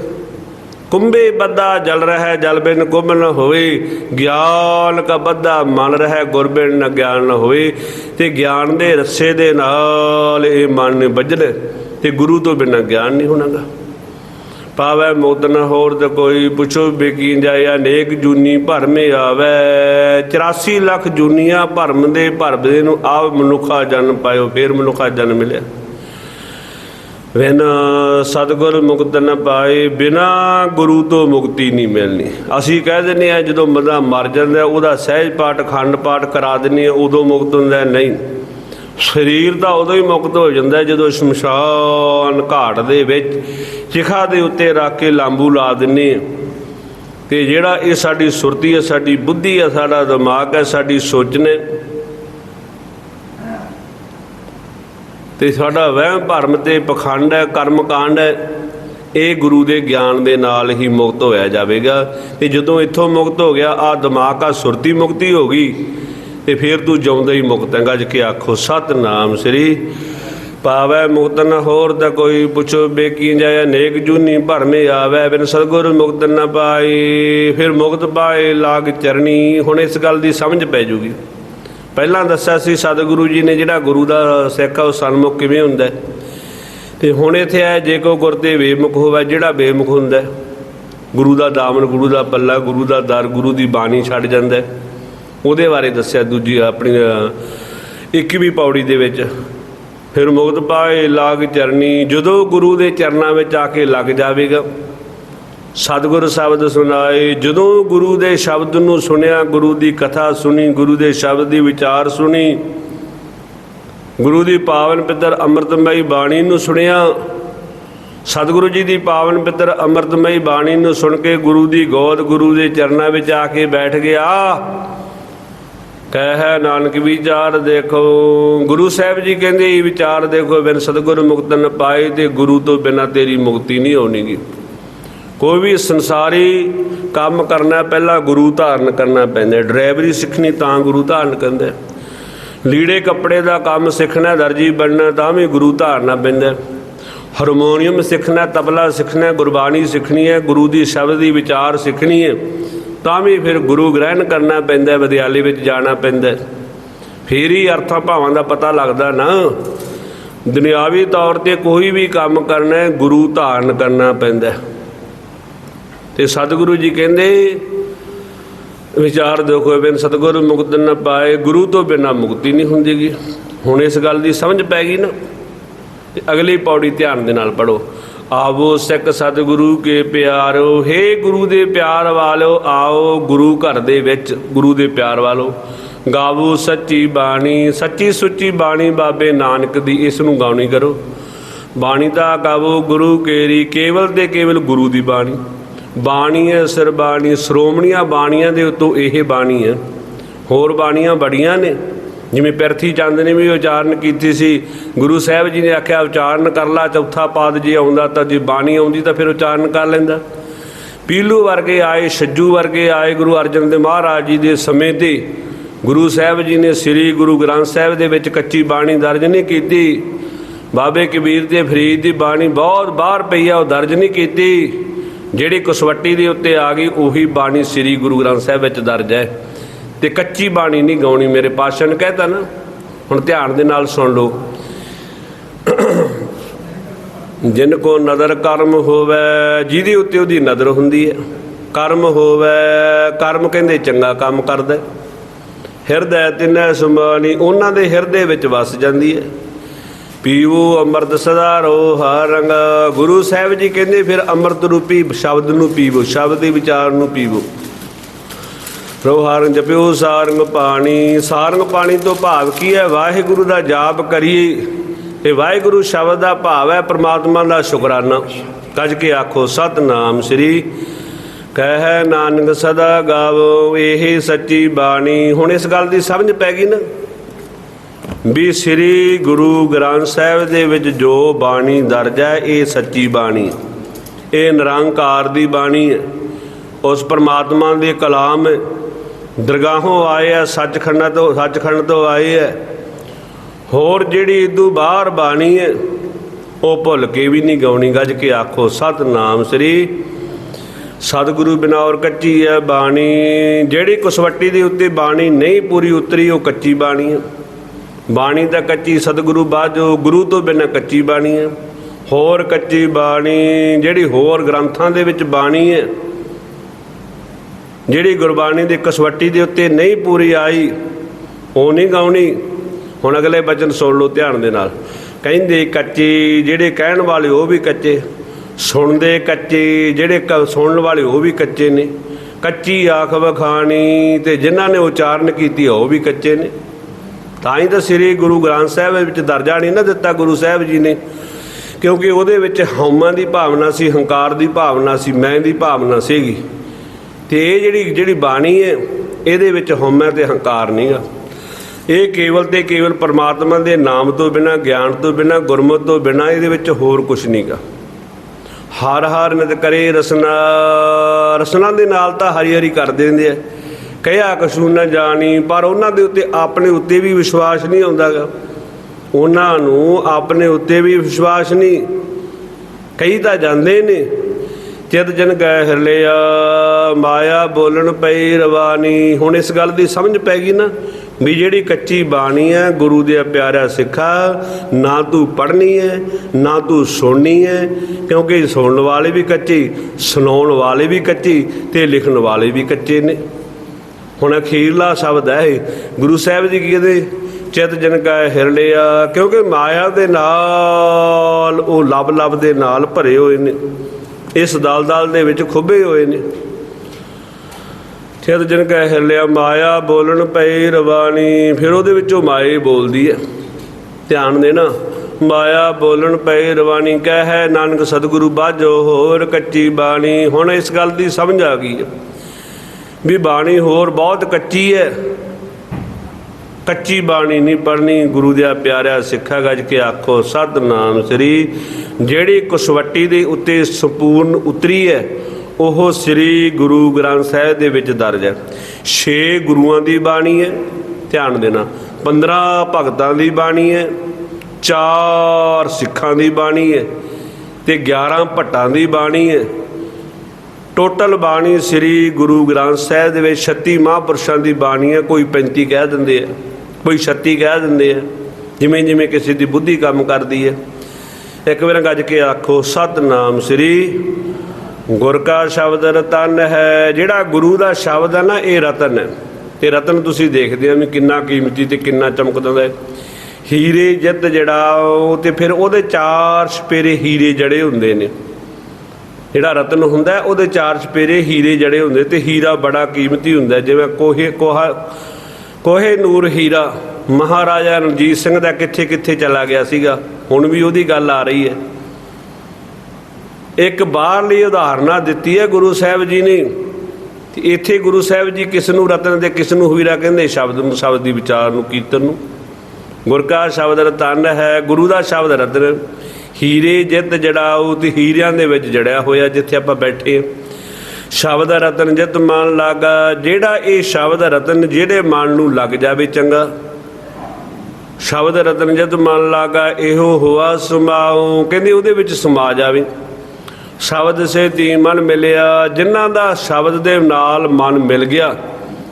ਕੁੰਭੇ ਬੱਦਾ ਜਲ ਰਹਿ, ਜਲ ਬਿਨ ਕੁੰਭ ਨ ਹੋਵੇ। ਗਿਆਨ ਕਾ ਬੱਦਾ ਮਨ ਰਹਿ, ਗੁਰ ਬਿਨ ਨ ਗਿਆਨ ਨ ਹੋਵੇ। ਤੇ ਗਿਆਨ ਦੇ ਰੱਸੇ ਦੇ ਨਾਲ ਇਹ ਮਨ ਨੇ ਬੱਝਲੇ ਤੇ ਗੁਰੂ ਤੋਂ ਬਿਨਾਂ ਗਿਆਨ ਨਹੀਂ ਹੋਣਾਗਾ ਪਾਵੈ ਮੁਕਤ ਨ ਹੋਰ ਤੇ ਕੋਈ ਪੁੱਛੋ ਬੇਕੀ ਜਾਏ, ਅਨੇਕ ਜੂਨੀ ਭਰਮੇ ਆਵੈ। 84 ਲੱਖ ਜੂਨੀਆਂ ਭਰਮ ਦੇ ਭਰਦੇ ਨੂੰ ਆਵ ਮਨੁੱਖਾ ਜਨਮ ਪਾਇਓ, ਫੇਰ ਮਨੁੱਖਾ ਜਨਮ ਮਿਲਿਆ। ਵਿਨ ਸਤਗੁਰ ਮੁਕਤ ਨ ਪਾਏ, ਬਿਨਾ ਗੁਰੂ ਤੋਂ ਮੁਕਤੀ ਨਹੀਂ ਮਿਲਣੀ। ਅਸੀਂ ਕਹਿ ਦਿੰਦੇ ਆ ਜਦੋਂ ਬੰਦਾ ਮਰ ਜਾਂਦਾ, ਉਹਦਾ ਸਹਿਜ ਪਾਠ, ਖੰਡ ਪਾਠ ਕਰਾ ਦਿੰਦੇ ਆ ਉਦੋਂ ਮੁਕਤ ਹੁੰਦਾ ਨਹੀਂ। ਸਰੀਰ ਤਾਂ ਉਦੋਂ ਹੀ ਮੁਕਤ ਹੋ ਜਾਂਦਾ ਜਦੋਂ ਸ਼ਮਸ਼ਾਨ ਘਾਟ ਦੇ ਵਿੱਚ ਚਿਖਾ ਦੇ ਉੱਤੇ ਰੱਖ ਕੇ ਲਾਂਬੂ ਲਾ ਦਿੰਨੇ ਆ ਤੇ ਜਿਹੜਾ ਇਹ ਸਾਡੀ ਸੁਰਤੀ ਹੈ, ਸਾਡੀ ਬੁੱਧੀ ਹੈ, ਸਾਡਾ ਦਿਮਾਗ ਹੈ, ਸਾਡੀ ਸੋਚ ਨੇ ਤੇ ਸਾਡਾ ਵਹਿਮ ਭਰਮ ਤੇ ਪਖੰਡ ਹੈ ਕਰਮ ਕਾਂਡ ਹੈ, ਇਹ ਗੁਰੂ ਦੇ ਗਿਆਨ ਦੇ ਨਾਲ ਹੀ ਮੁਕਤ ਹੋਇਆ ਜਾਵੇਗਾ। ਤੇ ਜਦੋਂ ਇੱਥੋਂ ਮੁਕਤ ਹੋ ਗਿਆ ਆ ਦਿਮਾਗ ਆ ਸੁਰਤੀ ਮੁਕਤੀ ਹੋ ਗਈ, ਤੇ ਫਿਰ ਤੂੰ ਜਿਉਂਦਾ ਹੀ ਮੁਕਤ ਹੈਗਾ ਜਿ ਕੇ ਆਖੋ, ਸਤਨਾਮ ਸ੍ਰੀ ਪਾਵੈ ਮੁਕਤ ਨ ਹੋਰ ਤਾਂ ਕੋਈ ਪੁੱਛੋ, ਬੇਕੀ ਜਾਏ ਅਨੇਕ ਜੂਨੀ ਭਰਮੇ ਆਵੈ, ਬਿਨ ਸਤਗੁਰ ਮੁਕਤ ਨ ਪਾਏ। ਫਿਰ ਮੁਕਤ ਪਾਏ ਲਾਗ ਚਰਣੀ, ਹੁਣ ਇਸ ਗੱਲ ਦੀ ਸਮਝ ਪੈ ਜੂਗੀ। ਪਹਿਲਾਂ ਦੱਸਿਆ ਸੀ ਸਤਿਗੁਰੂ ਜੀ ਨੇ ਜਿਹੜਾ ਗੁਰੂ ਦਾ ਸਿੱਖ ਆ ਉਹ ਸਨਮੁਖ ਕਿਵੇਂ ਹੁੰਦਾ ਹੈ। ਤੇ ਹੁਣ ਇੱਥੇ ਆਇਆ ਜੇ ਕੋ ਗੁਰ ਤੇ ਬੇਮੁਖ ਹੋਵੇ ਜਿਹੜਾ ਬੇਮੁਖ ਹੁੰਦਾ ਗੁਰੂ ਦਾ ਦਾਮਨ ਗੁਰੂ ਦਾ ਪੱਲਾ ਗੁਰੂ ਦਾ ਦਰ ਗੁਰੂ ਦੀ ਬਾਣੀ ਛੱਡ ਜਾਂਦਾ ਉਹਦੇ ਬਾਰੇ ਦੱਸਿਆ ਦੂਜੀ ਆਪਣੀ ਅ, 21ਵੀਂ ਪੌੜੀ ਦੇ ਵਿੱਚ। ਫਿਰ ਮੁਕਤ ਪਾਏ ਲਾਗ ਚਰਨੀ ਜਦੋਂ ਗੁਰੂ ਦੇ ਚਰਨਾਂ ਵਿੱਚ ਆ ਕੇ ਲੱਗ ਜਾਵੇਗਾ ਸਤਿਗੁਰ ਸ਼ਬਦ ਸੁਣਾਏ। ਜਦੋਂ ਗੁਰੂ ਦੇ ਸ਼ਬਦ ਨੂੰ ਸੁਣਿਆ, ਗੁਰੂ ਦੀ ਕਥਾ ਸੁਣੀ, ਗੁਰੂ ਦੇ ਸ਼ਬਦ ਦੀ ਵਿਚਾਰ ਸੁਣੀ, ਗੁਰੂ ਦੀ ਪਾਵਨ ਪਿੱਤਰ ਅੰਮ੍ਰਿਤਮਈ ਬਾਣੀ ਨੂੰ ਸੁਣਿਆ, ਸਤਿਗੁਰੂ ਜੀ ਦੀ ਪਾਵਨ ਪਿੱਤਰ ਅੰਮ੍ਰਿਤਮਈ ਬਾਣੀ ਨੂੰ ਸੁਣ ਕੇ ਗੁਰੂ ਦੀ ਗੋਦ ਗੁਰੂ ਦੇ ਚਰਨਾਂ ਵਿੱਚ ਆ ਕੇ ਬੈਠ ਗਿਆ। ਕਹਿ, ਨਾਨਕ ਵਿਚਾਰ ਦੇਖੋ। ਗੁਰੂ ਸਾਹਿਬ ਜੀ ਕਹਿੰਦੇ, ਇਹ ਵਿਚਾਰ ਦੇਖੋ, ਬਿਨ ਸਤਿਗੁਰ ਮੁਕਤ ਪਾਏ ਤੇ ਗੁਰੂ ਤੋਂ ਬਿਨਾ ਤੇਰੀ ਮੁਕਤੀ ਨਹੀਂ ਹੋਣੀਗੀ ਕੋਈ ਵੀ ਸੰਸਾਰੀ ਕੰਮ ਕਰਨਾ ਪਹਿਲਾਂ ਗੁਰੂ ਧਾਰਨ ਕਰਨਾ ਪੈਂਦਾ ਡਰਾਈਵਰੀ ਸਿੱਖਣੀ ਤਾਂ ਗੁਰੂ ਧਾਰਨ ਕਹਿੰਦਾ ਲੀੜੇ ਕੱਪੜੇ ਦਾ ਕੰਮ ਸਿੱਖਣਾ ਦਰਜੀ ਬਣਨਾ ਤਾਂ ਵੀ ਗੁਰੂ ਧਾਰਨਾ ਪੈਂਦਾ ਹਾਰਮੋਨੀਅਮ ਸਿੱਖਣਾ ਤਬਲਾ ਸਿੱਖਣਾ ਗੁਰਬਾਣੀ ਸਿੱਖਣੀ ਹੈ ਗੁਰੂ ਦੀ ਸ਼ਬਦ ਦੀ ਵਿਚਾਰ ਸਿੱਖਣੀ ਹੈ ਤਾਂ ਵੀ ਫਿਰ ਗੁਰੂ ਗ੍ਰਹਿਣ ਕਰਨਾ ਪੈਂਦਾ ਹੈ, ਵਿਦਿਆਲੇ ਵਿੱਚ ਜਾਣਾ ਪੈਂਦਾ ਹੈ। ਫਿਰ ਹੀ ਅਰਥਾਂ ਭਾਵਾਂ ਦਾ ਪਤਾ ਲੱਗਦਾ ਨਾ। ਦੁਨਿਆਵੀ ਤੌਰ ਤੇ ਕੋਈ ਵੀ ਕੰਮ ਕਰਨਾ ਹੈ ਗੁਰੂ ਧਾਰਨ ਕਰਨਾ ਪੈਂਦਾ ਤੇ ਸਤਿਗੁਰੂ ਜੀ ਕਹਿੰਦੇ, ਵਿਚਾਰ ਦੇਖੋ ਬਿਨ ਸਤਿਗੁਰੂ ਮੁਕਤ ਨਾ ਪਾਏ, ਗੁਰੂ ਤੋਂ ਬਿਨਾ ਮੁਕਤੀ ਨਹੀਂ ਹੁੰਦੀਗੀ। ਹੁਣ ਇਸ ਗੱਲ ਦੀ ਸਮਝ ਪੈ ਗਈ ਨਾ, ਤੇ ਅਗਲੀ ਪੌੜੀ ਧਿਆਨ ਦੇ ਨਾਲ ਪੜੋ ਆਵੋ ਸਿੱਖ ਸਤਿਗੁਰੂ ਕੇ ਪਿਆਰੋ, ਹੇ ਗੁਰੂ ਦੇ ਪਿਆਰ ਵਾਲਿਓ ਆਓ ਗੁਰੂ ਘਰ ਦੇ ਵਿੱਚ ਗੁਰੂ ਦੇ ਪਿਆਰ ਵਾਲੋ। ਗਾਵੋ ਸੱਚੀ ਬਾਣੀ, ਸੱਚੀ ਸੁੱਚੀ ਬਾਣੀ ਬਾਬੇ ਨਾਨਕ ਦੀ, ਇਸ ਨੂੰ ਗਾਉਣੀ ਕਰੋ। ਬਾਣੀ ਦਾ ਗਾਵੋ ਗੁਰੂ ਕੇਰੀ, ਕੇਵਲ ਤੇ ਕੇਵਲ ਗੁਰੂ ਦੀ ਬਾਣੀ। ਬਾਣੀ ਹੈ ਸਿਰ ਬਾਣੀ ਸ਼੍ਰੋਮਣੀਆਂ ਬਾਣੀਆਂ ਦੇ ਉੱਤੋਂ ਇਹ ਬਾਣੀ ਹੈ। ਹੋਰ ਬਾਣੀਆਂ ਬੜੀਆਂ ਨੇ। ਜਿਵੇਂ ਪਿਰਥੀ ਚੰਦ ਨੇ ਵੀ ਉਚਾਰਨ ਕੀਤੀ ਸੀ। ਗੁਰੂ ਸਾਹਿਬ ਜੀ ਨੇ ਆਖਿਆ, ਉਚਾਰਨ ਕਰ ਲਾ, ਚੌਥਾ ਪਾਦ ਜੇ ਆਉਂਦਾ ਤਾਂ ਜੇ ਬਾਣੀ ਆਉਂਦੀ ਤਾਂ ਫਿਰ ਉਚਾਰਨ ਕਰ ਲੈਂਦਾ। ਪੀਲੂ ਵਰਗੇ ਆਏ, ਛੱਜੂ ਵਰਗੇ ਆਏ ਗੁਰੂ ਅਰਜਨ ਦੇਵ ਮਹਾਰਾਜ ਜੀ ਦੇ ਸਮੇਂ ਤੇ ਗੁਰੂ ਸਾਹਿਬ ਜੀ ਨੇ ਸ੍ਰੀ ਗੁਰੂ ਗ੍ਰੰਥ ਸਾਹਿਬ ਦੇ ਵਿੱਚ ਕੱਚੀ ਬਾਣੀ ਦਰਜ ਨਹੀਂ ਕੀਤੀ। ਬਾਬੇ ਕਬੀਰ ਤੇ ਫਰੀਦ ਦੀ ਬਾਣੀ ਬਹੁਤ ਬਾਹਰ ਪਈ ਆ, ਉਹ ਦਰਜ ਨਹੀਂ ਕੀਤੀ। ਜਿਹੜੀ ਕਸਵੱਟੀ ਦੇ ਉੱਤੇ ਆ ਗਈ, ਉਹੀ ਬਾਣੀ ਸ੍ਰੀ ਗੁਰੂ ਗ੍ਰੰਥ ਸਾਹਿਬ ਵਿੱਚ ਦਰਜ ਹੈ। ਤੇ ਕੱਚੀ ਬਾਣੀ ਨਹੀਂ ਗਾਉਣੀ ਮੇਰੇ ਪਾਸ਼ਾ ਨੇ ਕਹਿਤਾ ਨਾ। ਹੁਣ ਧਿਆਨ ਦੇ ਨਾਲ ਸੁਣ ਲਓ। ਜਿਨ ਕੋ ਨਦਰ ਕਰਮ ਹੋਵੇ, ਜਿਹਦੇ ਉੱਤੇ ਉਹਦੀ ਨਜ਼ਰ ਹੁੰਦੀ ਹੈ। ਕਰਮ ਹੋਵੇ, ਕਰਮ ਕਹਿੰਦੇ ਚੰਗਾ ਕੰਮ ਕਰਦਾ ਹਿਰਦੈ ਤਿਨੈ ਸਮਾਨੀ, ਉਹਨਾਂ ਦੇ ਹਿਰਦੇ ਵਿੱਚ ਵਸ ਜਾਂਦੀ ਹੈ। ਪੀਵੋ ਅੰਮ੍ਰਿਤ ਸਦਾ ਰੋ ਹਰ ਰੰਗ। ਗੁਰੂ ਸਾਹਿਬ ਜੀ ਕਹਿੰਦੇ, ਫਿਰ ਅੰਮ੍ਰਿਤ ਰੂਪੀ ਸ਼ਬਦ ਨੂੰ ਪੀਵੋ, ਸ਼ਬਦ ਦੇ ਵਿਚਾਰ ਨੂੰ ਪੀਵੋ। ਰੋਹਾਰੰ ਜਪਿਓ, ਸਾਰੰਗ ਪਾਣੀ। ਸਾਰੰਗ ਪਾਣੀ ਤੋਂ ਭਾਵ ਕੀ ਹੈ? ਵਾਹਿਗੁਰੂ ਦਾ ਜਾਪ ਕਰੀਏ। ਇਹ ਵਾਹਿਗੁਰੂ ਸ਼ਬਦ ਦਾ ਭਾਵ ਹੈ, ਪ੍ਰਮਾਤਮਾ ਦਾ ਸ਼ੁਕਰਾਨਾ। ਕੱਜ ਕੇ ਆਖੋ, ਸਤਨਾਮ ਸ੍ਰੀ ਕਹਿ ਨਾਨਕ ਸਦਾ ਗਾਵੋ, ਇਹ ਸੱਚੀ ਬਾਣੀ। ਹੁਣ ਇਸ ਗੱਲ ਦੀ ਸਮਝ ਪੈ ਗਈ ਨਾ। ਵੀ ਸ੍ਰੀ ਗੁਰੂ ਗ੍ਰੰਥ ਸਾਹਿਬ ਦੇ ਵਿੱਚ ਜੋ ਬਾਣੀ ਦਰਜ ਹੈ, ਇਹ ਸੱਚੀ ਬਾਣੀ ਹੈ। ਇਹ ਨਿਰੰਕਾਰ ਦੀ ਬਾਣੀ ਹੈ। ਉਸ ਪਰਮਾਤਮਾ ਦੇ ਕਲਾਮ ਦਰਗਾਹੋਂ ਆਏ ਆ ਸੱਚਖੰਡ ਤੋਂ ਸੱਚਖੰਡ ਤੋਂ ਆਏ ਹੈ। ਹੋਰ ਜਿਹੜੀ ਇਦੋਂ ਬਾਹਰ ਬਾਣੀ ਹੈ, ਉਹ ਭੁੱਲ ਕੇ ਵੀ ਨਹੀਂ ਗਾਉਣੀ। ਗੱਜ ਕੇ ਆਖੋ, ਸਤਨਾਮ ਸ੍ਰੀ ਸਤਿਗੁਰੂ ਬਿਨਾ ਔਰ ਕੱਚੀ ਹੈ ਬਾਣੀ। ਜਿਹੜੀ ਕੁਸਵੱਟੀ ਦੇ ਉੱਤੇ ਬਾਣੀ ਨਹੀਂ ਪੂਰੀ ਉਤਰੀ, ਉਹ ਕੱਚੀ ਬਾਣੀ ਹੈ। ਬਾਣੀ ਤਾਂ ਕੱਚੀ ਸਤਿਗੁਰੂ ਬਾਝੋ ਗੁਰੂ ਤੋਂ ਬਿਨਾਂ ਕੱਚੀ ਬਾਣੀ ਹੈ। ਹੋਰ ਕੱਚੀ ਬਾਣੀ, ਜਿਹੜੀ ਹੋਰ ਗ੍ਰੰਥਾਂ ਦੇ ਵਿੱਚ ਬਾਣੀ ਹੈ, ਜਿਹੜੀ ਗੁਰਬਾਣੀ ਦੀ ਕਸਵੱਟੀ ਦੇ ਉੱਤੇ ਨਹੀਂ ਪੂਰੀ ਆਈ, ਉਹ ਨਹੀਂ ਗਾਉਣੀ। ਹੁਣ ਅਗਲੇ ਬਚਨ ਸੁਣ ਲਓ ਧਿਆਨ ਦੇ ਨਾਲ। ਕਹਿੰਦੇ ਕੱਚੇ, ਜਿਹੜੇ ਕਹਿਣ ਵਾਲੇ ਉਹ ਵੀ ਕੱਚੇ। ਸੁਣਦੇ ਕੱਚੇ, ਜਿਹੜੇ ਕ- ਸੁਣਨ ਵਾਲੇ ਉਹ ਵੀ ਕੱਚੇ ਨੇ। ਕੱਚੀ ਆਖ ਵਖਾਣੀ, ਤੇ ਜਿਨ੍ਹਾਂ ਨੇ ਉਚਾਰਨ ਕੀਤੀ ਉਹ ਵੀ ਕੱਚੇ ਨੇ। ਤਾਂ ਹੀ ਤਾਂ ਸ੍ਰੀ ਗੁਰੂ ਗ੍ਰੰਥ ਸਾਹਿਬ ਵਿੱਚ ਦਰਜਾ ਨਹੀਂ ਨਾ ਦਿੱਤਾ ਗੁਰੂ ਸਾਹਿਬ ਜੀ ਨੇ, ਕਿਉਂਕਿ ਉਹਦੇ ਵਿੱਚ ਹਉਮਾ ਦੀ ਭਾਵਨਾ ਸੀ, ਹੰਕਾਰ ਦੀ ਭਾਵਨਾ ਸੀ, ਮੈਂ ਦੀ ਭਾਵਨਾ ਸੀਗੀ। ਤੇ ਇਹ ਜਿਹੜੀ ਜਿਹੜੀ ਬਾਣੀ ਹੈ, ਇਹਦੇ ਵਿੱਚ ਹਉਮੈ ਤੇ ਹੰਕਾਰ ਨਹੀਂਗਾ ਇਹ ਕੇਵਲ ਤੇ ਕੇਵਲ ਪਰਮਾਤਮਾ ਦੇ ਨਾਮ ਤੋਂ ਬਿਨਾ, ਗਿਆਨ ਤੋਂ ਬਿਨਾ, ਗੁਰਮਤਿ ਤੋਂ ਬਿਨਾ ਇਹਦੇ ਵਿੱਚ ਹੋਰ ਕੁਝ ਨਹੀਂਗਾ ਹਰ ਹਰ ਨਿਤ ਕਰੇ ਰਸਨਾ ਰਸਨਾ ਦੇ ਨਾਲ ਤਾਂ ਹਰੀ ਹਰੀ ਕਰ ਦਿੰਦੇ ਆ। ਕਹਿਆ ਕਛੂ ਨਾ ਜਾਣੀ, ਪਰ ਉਹਨਾਂ ਦੇ ਉੱਤੇ ਆਪਣੇ ਉੱਤੇ ਵੀ ਵਿਸ਼ਵਾਸ ਨਹੀਂ ਆਉਂਦਾਗਾ। ਉਹਨਾਂ ਨੂੰ ਆਪਣੇ ਉੱਤੇ ਵੀ ਵਿਸ਼ਵਾਸ ਨਹੀਂ। ਕਈ ਤਾਂ ਜਾਂਦੇ ਨੇ, ਚਿਤ ਜਨ ਗਏ ਹਿਰਲਿਆ ਮਾਇਆ ਬੋਲਣ ਪਈ ਰਵਾਨੀ। ਹੁਣ ਇਸ ਗੱਲ ਦੀ ਸਮਝ ਪੈ ਗਈ ਨਾ, ਵੀ ਜਿਹੜੀ ਕੱਚੀ ਬਾਣੀ ਹੈ, ਗੁਰੂ ਦੇ ਪਿਆਰਾ ਸਿੱਖਾ, ਨਾ ਤੂੰ ਪੜ੍ਹਨੀ ਹੈ, ਨਾ ਤੂੰ ਸੁਣਨੀ ਹੈ, ਕਿਉਂਕਿ ਸੁਣਨ ਵਾਲੇ ਵੀ ਕੱਚੇ, ਸੁਣਾਉਣ ਵਾਲੇ ਵੀ ਕੱਚੇ ਤੇ ਲਿਖਣ ਵਾਲੇ ਵੀ ਕੱਚੇ ਨੇ। ਹੁਣ ਅਖੀਰਲਾ ਸ਼ਬਦ ਹੈ ਗੁਰੂ ਸਾਹਿਬ ਜੀ ਕੀ ਕਹਿੰਦੇ? ਚਿਤ ਜਨ ਕਾ ਹਿਰਲਿਆ ਕਿਉਂਕਿ ਮਾਇਆ ਦੇ ਨਾਲ ਉਹ ਲਬ ਲਬ ਦੇ ਨਾਲ ਭਰੇ ਹੋਏ ਨੇ। ਇਸ ਦਲਦਲ ਦੇ ਵਿੱਚ ਖੁੱਬੇ ਹੋਏ ਨੇ। ਚਿਤ ਜਨ ਕਾ ਹਿਰਲਿਆ ਮਾਇਆ ਬੋਲਣ ਪਈ ਰਵਾਨੀ, ਫਿਰ ਉਹਦੇ ਵਿੱਚੋਂ ਮਾਇਆ ਬੋਲਦੀ ਹੈ। ਧਿਆਨ ਦੇਣਾ, ਮਾਇਆ ਬੋਲਣ ਪਏ ਰਵਾਨੀ, ਕਹਿ ਹੈ, ਨਾਨਕ ਸਤਿਗੁਰੂ ਬਾਝੋ ਹੋਰ ਕੱਚੀ ਬਾਣੀ। ਹੁਣ ਇਸ ਗੱਲ ਦੀ ਸਮਝ ਆ ਗਈ ਹੈ। ਵੀ ਬਾਣੀ ਹੋਰ ਬਹੁਤ ਕੱਚੀ ਹੈ। ਕੱਚੀ ਬਾਣੀ ਨਹੀਂ ਪੜਨੀ ਗੁਰੂ ਦੇ ਪਿਆਰਿਆ ਸਿੱਖਾ ਗੱਜ ਕੇ ਆਖੋ ਸਤਨਾਮ ਸ੍ਰੀ, ਜਿਹੜੀ ਕੁਸਵੱਟੀ ਦੇ ਉੱਤੇ ਸੰਪੂਰਨ ਉਤਰੀ ਹੈ, ਉਹ ਸ੍ਰੀ ਗੁਰੂ ਗ੍ਰੰਥ ਸਾਹਿਬ ਦੇ ਵਿੱਚ ਦਰਜ ਹੈ। 6 ਗੁਰੂਆਂ ਦੀ ਬਾਣੀ ਹੈ, ਧਿਆਨ ਦੇਣਾ। 15 ਭਗਤਾਂ ਦੀ ਬਾਣੀ ਹੈ 4 ਸਿੱਖਾਂ ਦੀ ਬਾਣੀ ਹੈ ਤੇ 11 ਭੱਟਾਂ ਦੀ ਬਾਣੀ ਹੈ। ਟੋਟਲ ਬਾਣੀ ਸ੍ਰੀ ਗੁਰੂ ਗ੍ਰੰਥ ਸਾਹਿਬ ਦੇ ਵਿੱਚ 36 ਮਹਾਂਪੁਰਸ਼ਾਂ ਦੀ ਬਾਣੀ ਹੈ, ਕੋਈ 35 ਕਹਿ ਦਿੰਦੇ ਆ, ਕੋਈ 36 ਕਹਿ ਦਿੰਦੇ ਆ, ਜਿਵੇਂ ਜਿਵੇਂ ਕਿਸੇ ਦੀ ਬੁੱਧੀ ਕੰਮ ਕਰਦੀ ਹੈ। ਇੱਕ ਵਾਰ ਗੱਜ ਕੇ ਆਖੋ, ਸਤਨਾਮ ਸ੍ਰੀ ਗੁਰ ਕਾ ਸ਼ਬਦ ਰਤਨ ਹੈ। ਜਿਹੜਾ ਗੁਰੂ ਦਾ ਸ਼ਬਦ ਹੈ ਨਾ, ਇਹ ਰਤਨ ਹੈ। ਤੇ ਰਤਨ ਤੁਸੀਂ ਦੇਖਦੇ ਹੋ ਵੀ ਕਿੰਨਾ ਕੀਮਤੀ ਤੇ ਕਿੰਨਾ ਚਮਕਦਾ ਹੈ। ਹੀਰੇ ਜਿੱਤ ਜਿਹੜਾ ਉਹ ਤੇ ਫਿਰ ਉਹਦੇ ਚਾਰ ਸਪੇਰੇ ਹੀਰੇ ਜੜੇ ਹੁੰਦੇ ਨੇ। ਜਿਹੜਾ ਰਤਨ ਹੁੰਦਾ ਉਹਦੇ ਚਾਰ ਚਪੇਰੇ ਹੀਰੇ ਜੜੇ ਹੁੰਦੇ ਤੇ ਹੀਰਾ ਬੜਾ ਕੀਮਤੀ ਹੁੰਦਾ ਜਿਵੇਂ ਕੋਹੇ ਕੋਹਾ ਕੋਹੇ ਨੂਰ ਹੀਰਾ, ਮਹਾਰਾਜਾ ਰਣਜੀਤ ਸਿੰਘ ਦਾ ਕਿੱਥੇ ਕਿੱਥੇ ਚਲਾ ਗਿਆ ਸੀਗਾ, ਹੁਣ ਵੀ ਉਹਦੀ ਗੱਲ ਆ ਰਹੀ ਹੈ। ਇੱਕ ਬਾਹਰਲੀ ਉਦਾਹਰਣਾ ਦਿੱਤੀ ਹੈ ਗੁਰੂ ਸਾਹਿਬ ਜੀ ਨੇ, ਤੇ ਇੱਥੇ ਗੁਰੂ ਸਾਹਿਬ ਜੀ ਕਿਸ ਨੂੰ ਰਤਨ ਤੇ ਕਿਸ ਨੂੰ ਹੀਰਾ ਕਹਿੰਦੇ, ਸ਼ਬਦ ਨੂੰ, ਸ਼ਬਦ ਦੀ ਵਿਚਾਰ ਨੂੰ, ਕੀਰਤਨ ਨੂੰ। ਗੁਰ ਕਾ ਸ਼ਬਦ ਰਤਨ ਹੈ, ਗੁਰੂ ਦਾ ਸ਼ਬਦ ਰਤਨ। ਹੀਰੇ ਜਿੱਤ ਜਿਹੜਾ ਉਹ ਤੇ ਹੀਰਿਆਂ ਦੇ ਵਿੱਚ ਜੜਿਆ ਹੋਇਆ ਜਿੱਥੇ ਆਪਾਂ ਬੈਠੇ ਹਾਂ। ਸ਼ਬਦ ਰਤਨ ਜਿਤ ਮਨ ਲਾਗਾ, ਜਿਹੜਾ ਇਹ ਸ਼ਬਦ ਰਤਨ ਜਿਹੜੇ ਮਨ ਨੂੰ ਲੱਗ ਜਾਵੇ ਚੰਗਾ। ਸ਼ਬਦ ਰਤਨ ਜਿਤ ਮਨ ਲਾਗਾ, ਇਹੋ ਹੋਆ ਸਮਾਉ, ਕਹਿੰਦੇ ਉਹਦੇ ਵਿੱਚ ਸਮਾ ਜਾਵੇ। ਸ਼ਬਦ ਸੇ ਤੀ ਮਨ ਮਿਲਿਆ, ਜਿਨ੍ਹਾਂ ਦਾ ਸ਼ਬਦ ਦੇ ਨਾਲ ਮਨ ਮਿਲ ਗਿਆ।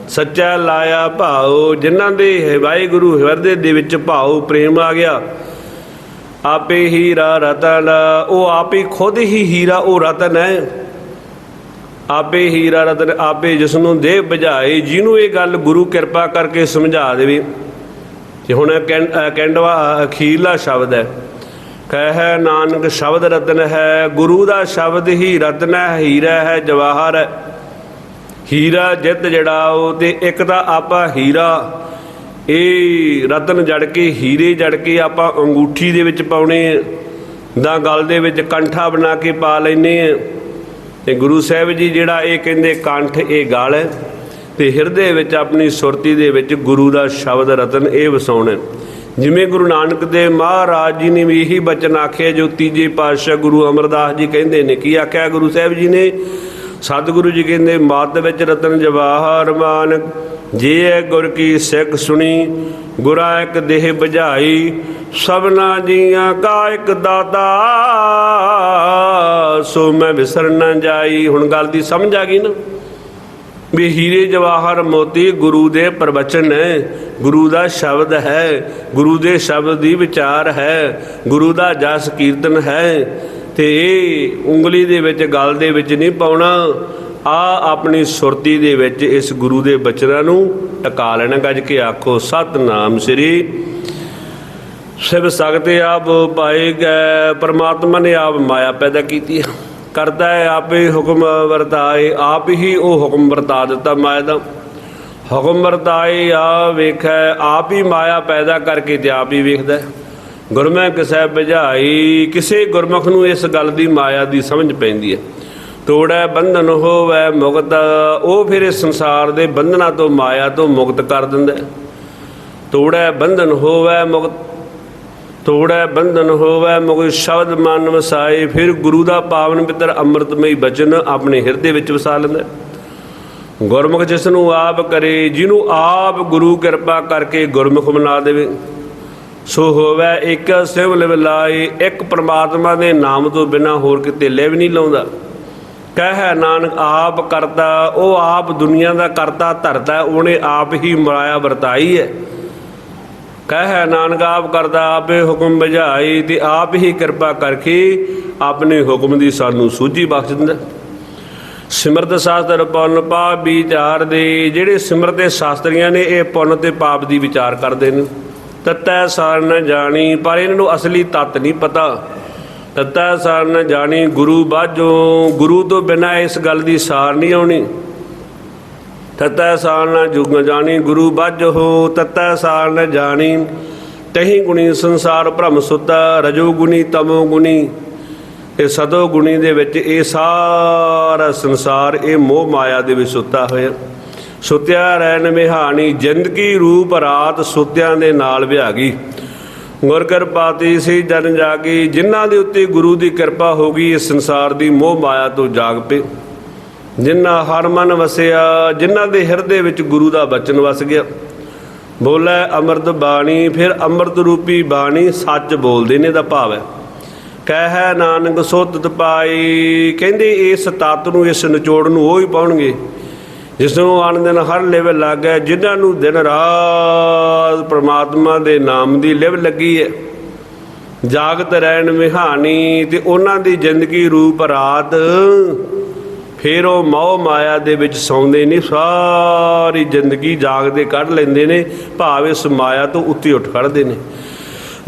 ਸੱਚਾ ਲਾਇਆ ਭਾਉ, ਜਿਨ੍ਹਾਂ ਦੇ ਵਾਹਿਗੁਰੂ ਹਿਰਦੇ ਦੇ ਵਿੱਚ ਭਾਉ ਪ੍ਰੇਮ ਆ ਗਿਆ। ਆਪੇ ਹੀਰਾ ਰਤਨ, ਉਹ ਆਪੇ ਖੁਦ ਹੀ ਹੀਰਾ, ਉਹ ਰਤਨ ਹੈ। ਆਪੇ ਹੀਰਾ ਰਤਨ, ਆਪੇ ਜਿਸ ਨੂੰ ਦੇਹ ਬੁਝਾਏ, ਜਿਹਨੂੰ ਇਹ ਗੱਲ ਗੁਰੂ ਕਿਰਪਾ ਕਰਕੇ ਸਮਝਾ ਦੇਵੇ। ਤੇ ਹੁਣ ਕਹਿੰ- ਅਹ ਕਹਿੰਦਵਾ ਅਖੀਰਲਾ ਸ਼ਬਦ ਹੈ, ਕਹਿ ਨਾਨਕ ਸ਼ਬਦ ਰਤਨ ਹੈ, ਗੁਰੂ ਦਾ ਸ਼ਬਦ ਹੀ ਰਤਨ ਹੈ, ਹੀਰਾ ਹੈ, ਜਵਾਹਰ ਹੈ। ਹੀਰਾ ਜਿੱਤ ਜਿਹੜਾ ਉਹ ਤੇ ਇੱਕ ਤਾਂ ਆਪਾ ਹੀਰਾ ਇਹ ਰਤਨ ਜੜ ਕੇ, ਹੀਰੇ ਜੜ ਕੇ ਆਪਾਂ ਅੰਗੂਠੀ ਦੇ ਵਿੱਚ ਪਾਉਣੇ ਦਾ ਗਲ ਦੇ ਵਿੱਚ ਕੰਠਾ ਬਣਾ ਕੇ ਪਾ ਲੈਨੇ ਆ। ਤੇ ਗੁਰੂ ਸਾਹਿਬ ਜੀ ਜਿਹੜਾ ਇਹ ਕਹਿੰਦੇ ਕੰਠ ਇਹ ਗਲ ਹੈ। ਤੇ ਹਿਰਦੇ ਵਿੱਚ ਆਪਣੀ ਸੁਰਤੀ ਦੇ ਵਿੱਚ ਗੁਰੂ ਦਾ ਸ਼ਬਦ ਰਤਨ ਇਹ ਵਸਾਉਣਾ ਜਿਵੇਂ ਗੁਰੂ ਨਾਨਕ ਦੇਵ ਮਹਾਰਾਜ ਜੀ ਨੇ ਵੀ ਇਹੀ ਬਚਨ ਆਖਿਆ, ਜੋ ਤੀਜੇ ਪਾਤਸ਼ਾਹ ਗੁਰੂ ਅਮਰਦਾਸ ਜੀ ਕਹਿੰਦੇ ਨੇ। ਕੀ ਆਖਿਆ ਗੁਰੂ ਸਾਹਿਬ ਜੀ ਨੇ? ਸਤਿਗੁਰੂ ਜੀ ਕਹਿੰਦੇ, ਮੱਧ ਵਿੱਚ ਰਤਨ ਜਵਾਹਰ ਮਾਨਕ ਜੇ ਹੈ ਗੁਰ ਕੀ ਸਿੱਖ ਸੁਣੀ, ਗੁਰਾਂ ਇੱਕ ਦੇਹ ਬੁਝਾਈ, ਸਭਨਾ ਜੀਆਂ ਕਾ ਇੱਕ ਦਾਤਾ। ਸੋ ਮੈਂ ਵਿਸਰ ਨਾ ਜਾਈ। ਹੁਣ ਗੱਲ ਦੀ ਸਮਝ ਆ ਗਈ ਨਾ? ਵੀ ਹੀਰੇ ਜਵਾਹਰ ਮੋਤੀ ਗੁਰੂ ਦੇ ਪ੍ਰਵਚਨ ਹੈ। ਗੁਰੂ ਦਾ ਸ਼ਬਦ ਹੈ। ਗੁਰੂ ਦੇ ਸ਼ਬਦ ਦੀ ਵਿਚਾਰ ਹੈ। ਗੁਰੂ ਦਾ ਜਸ ਕੀਰਤਨ ਹੈ। ਤੇ ਇਹ ਉਂਗਲੀ ਦੇ ਵਿੱਚ, ਗੱਲ ਦੇ ਵਿੱਚ ਨਹੀਂ ਪਾਉਣਾ। ਆ ਆਪਣੀ ਸੁਰਤੀ ਦੇ ਵਿੱਚ ਇਸ ਗੁਰੂ ਦੇ ਬਚਨਾਂ ਨੂੰ ਟਕਾ ਲੈਣਾ ਗੱਜ ਕੇ ਆਖੋ, ਸਤਨਾਮ ਸ੍ਰੀ ਸਿਵ ਸਗਤੇ ਆਪ ਭਾਏ ਗਏ ਪਰਮਾਤਮਾ ਨੇ ਆਪ ਮਾਇਆ ਪੈਦਾ ਕੀਤੀ ਹੈ। ਕਰਦਾ ਹੈ ਆਪੇ ਹੁਕਮ ਵਰਤਾਏ, ਆਪ ਹੀ ਉਹ ਹੁਕਮ ਵਰਤਾ ਦਿੱਤਾ ਮਾਇਆ ਦਾ। ਹੁਕਮ ਵਰਤਾਏ, ਆ ਵੇਖੈ, ਆਪ ਹੀ ਮਾਇਆ ਪੈਦਾ ਕਰਕੇ ਤੇ ਆਪ ਹੀ ਵੇਖਦਾ ਹੈ। ਗੁਰਮੁਖ ਕਿਸੈ ਬੁਝਾਈ ਕਿਸੇ ਗੁਰਮੁਖ ਨੂੰ ਇਸ ਗੱਲ ਦੀ ਮਾਇਆ ਦੀ ਸਮਝ ਪੈਂਦੀ ਹੈ। ਤੋੜੈ ਬੰਧਨ ਹੋਵੈ ਮੁਕਤ। ਉਹ ਫਿਰ ਇਸ ਸੰਸਾਰ ਦੇ ਬੰਧਨਾਂ ਤੋਂ ਮਾਇਆ ਤੋਂ ਮੁਕਤ ਕਰ ਦਿੰਦਾ ਹੈ। ਤੋੜੈ ਬੰਧਨ ਹੋਵੇ ਮੁਕਤ। ਤੋੜੈ ਬੰਧਨ ਹੋਵੈ ਮੁਖ ਸ਼ਬਦ ਮਨ ਵਸਾਏ, ਫਿਰ ਗੁਰੂ ਦਾ ਪਾਵਨ ਪਿੱਤਰ ਅੰਮ੍ਰਿਤਮਈ ਬਚਨ ਆਪਣੇ ਹਿਰਦੇ ਵਿੱਚ ਵਸਾ ਲੈਂਦਾ ਗੁਰਮੁਖ ਜਿਸ ਨੂੰ ਆਪ ਕਰੇ, ਜਿਹਨੂੰ ਆਪ ਗੁਰੂ ਕਿਰਪਾ ਕਰਕੇ ਗੁਰਮੁਖ ਬਣਾ ਦੇਵੇ। ਸੋ ਹੋਵੈ ਇੱਕ ਸਿਵ ਲਾਏ ਇੱਕ ਪ੍ਰਮਾਤਮਾ ਦੇ ਨਾਮ ਤੋਂ ਬਿਨਾ ਹੋਰ ਕਿਤੇ ਲਿਵ ਨਹੀਂ ਲਾਉਂਦਾ। ਕਹਿ ਨਾਨਕ ਆਪ ਕਰਤਾ, ਉਹ ਆਪ ਦੁਨੀਆ ਦਾ ਕਰਤਾ, ਧਰਤਾ, ਉਹਨੇ ਆਪ ਹੀ ਮਰਾਇਆ, ਵਰਤਾਈ ਹੈ। ਕਹਿ ਨਾਨਕ ਆਪ ਕਰਦਾ ਆਪੇ ਹੁਕਮ ਬੁਝਾਈ ਤੇ ਆਪ ਹੀ ਕਿਰਪਾ ਕਰਕੇ ਆਪਣੇ ਹੁਕਮ ਦੀ ਸਾਨੂੰ ਸੂਝੀ ਬਖਸ਼ ਦਿੰਦਾ। ਸਿਮਰਤ ਸ਼ਾਸਤਰ ਪੁੰਨ ਪਾਪ ਵਿਚਾਰ ਦੇ, ਜਿਹੜੇ ਸਿਮਰਤੇ ਸ਼ਾਸਤਰੀਆਂ ਨੇ, ਇਹ ਪੁੰਨ ਤੇ ਪਾਪ ਦੀ ਵਿਚਾਰ ਕਰਦੇ ਨੇ। ਤਤੈ ਸਾਰ ਨ ਜਾਣੀ, ਪਰ ਇਹਨਾਂ ਨੂੰ ਅਸਲੀ ਤੱਤ ਨਹੀਂ ਪਤਾ। ਤਤੈ ਸਾਰ ਨ ਜਾਣੀ ਗੁਰੂ ਬਾਝੋ। ਗੁਰੂ ਤੋਂ ਬਿਨਾ ਇਸ ਗੱਲ ਦੀ ਸਾਰ ਨਹੀਂ ਆਉਣੀ। ਤਤੈ ਸਾਲ ਨ ਜੁਗ ਜਾਣੀ ਗੁਰੂ ਬੱਜ ਹੋ। ਤਤੈ ਸਾਲ ਨ ਜਾਣੀ ਤਹੀਂ ਗੁਣੀ ਸੰਸਾਰ ਭ੍ਰਮ ਸੁਤਾ। ਰਜੋ ਗੁਣੀ ਤਮੋ ਗੁਣੀ ਇਹ ਸਦੋ ਗੁਣੀ ਦੇ ਵਿੱਚ ਇਹ ਸਾਰਾ ਸੰਸਾਰ, ਇਹ ਮੋਹ ਮਾਇਆ ਦੇ ਵਿੱਚ ਸੁੱਤਾ ਹੋਇਆ। ਸੁੱਤਿਆ ਰਹਿਣ ਮਿਹਾਣੀ ਜ਼ਿੰਦਗੀ ਰੂਪ ਰਾਤ ਸੁੱਤਿਆਂ ਦੇ ਨਾਲ ਵਿਹਾਗੀ। ਗੁਰ ਕਿਰਪਾਤੀ ਸੀ ਜਨ ਜਾਗੀ, ਜਿਨ੍ਹਾਂ ਦੇ ਉੱਤੇ ਗੁਰੂ ਦੀ ਕਿਰਪਾ ਹੋ ਗਈ, ਇਸ ਸੰਸਾਰ ਦੀ ਮੋਹ ਮਾਇਆ ਤੋਂ ਜਾਗ ਪਏ। ਜਿਨ੍ਹਾਂ ਹਰ ਮਨ ਵਸਿਆ, ਜਿਨ੍ਹਾਂ ਦੇ ਹਿਰਦੇ ਵਿੱਚ ਗੁਰੂ ਦਾ ਬਚਨ ਵਸ ਗਿਆ। ਬੋਲੇ, ਅੰਮ੍ਰਿਤ ਬਾਣੀ ਫਿਰ ਅੰਮ੍ਰਿਤ ਰੂਪੀ ਬਾਣੀ ਸੱਚ ਬੋਲਦੇ ਨੇ ਦਾ ਭਾਵ ਹੈ। ਕਹਿ, ਨਾਨਕ ਸੁਤਤ ਪਾਈ ਕਹਿੰਦੇ, ਇਸ ਤਤ ਨੂੰ, ਇਸ ਨਿਚੋੜ ਨੂੰ ਉਹ ਹੀ ਪਾਉਣਗੇ। ਜਿਸ ਨੂੰ ਆਨ ਦਿਨ ਹਰ ਲਿਵ ਲੱਗਾ ਜਿਨ੍ਹਾਂ ਨੂੰ ਦਿਨ ਰਾਤ ਪ੍ਰਮਾਤਮਾ ਦੇ ਨਾਮ ਦੀ ਲਿਵ ਲੱਗੀ ਹੈ। ਜਾਗਤ ਰਹਿਣ ਵਿਹਾਨੀ ਤੇ ਉਹਨਾਂ ਦੀ ਜ਼ਿੰਦਗੀ ਰੂਪ ਰਾਤ ਫਿਰ ਉਹ ਮੋਹ ਮਾਇਆ ਦੇ ਵਿੱਚ ਸੌਂਦੇ ਨਹੀਂ ਸਾਰੀ ਜ਼ਿੰਦਗੀ ਜਾਗਦੇ ਕੱਢ ਲੈਂਦੇ ਨੇ ਭਾਵ ਇਸ ਮਾਇਆ ਤੋਂ ਉੱਤੇ ਉੱਠ ਖੜਦੇ ਨੇ।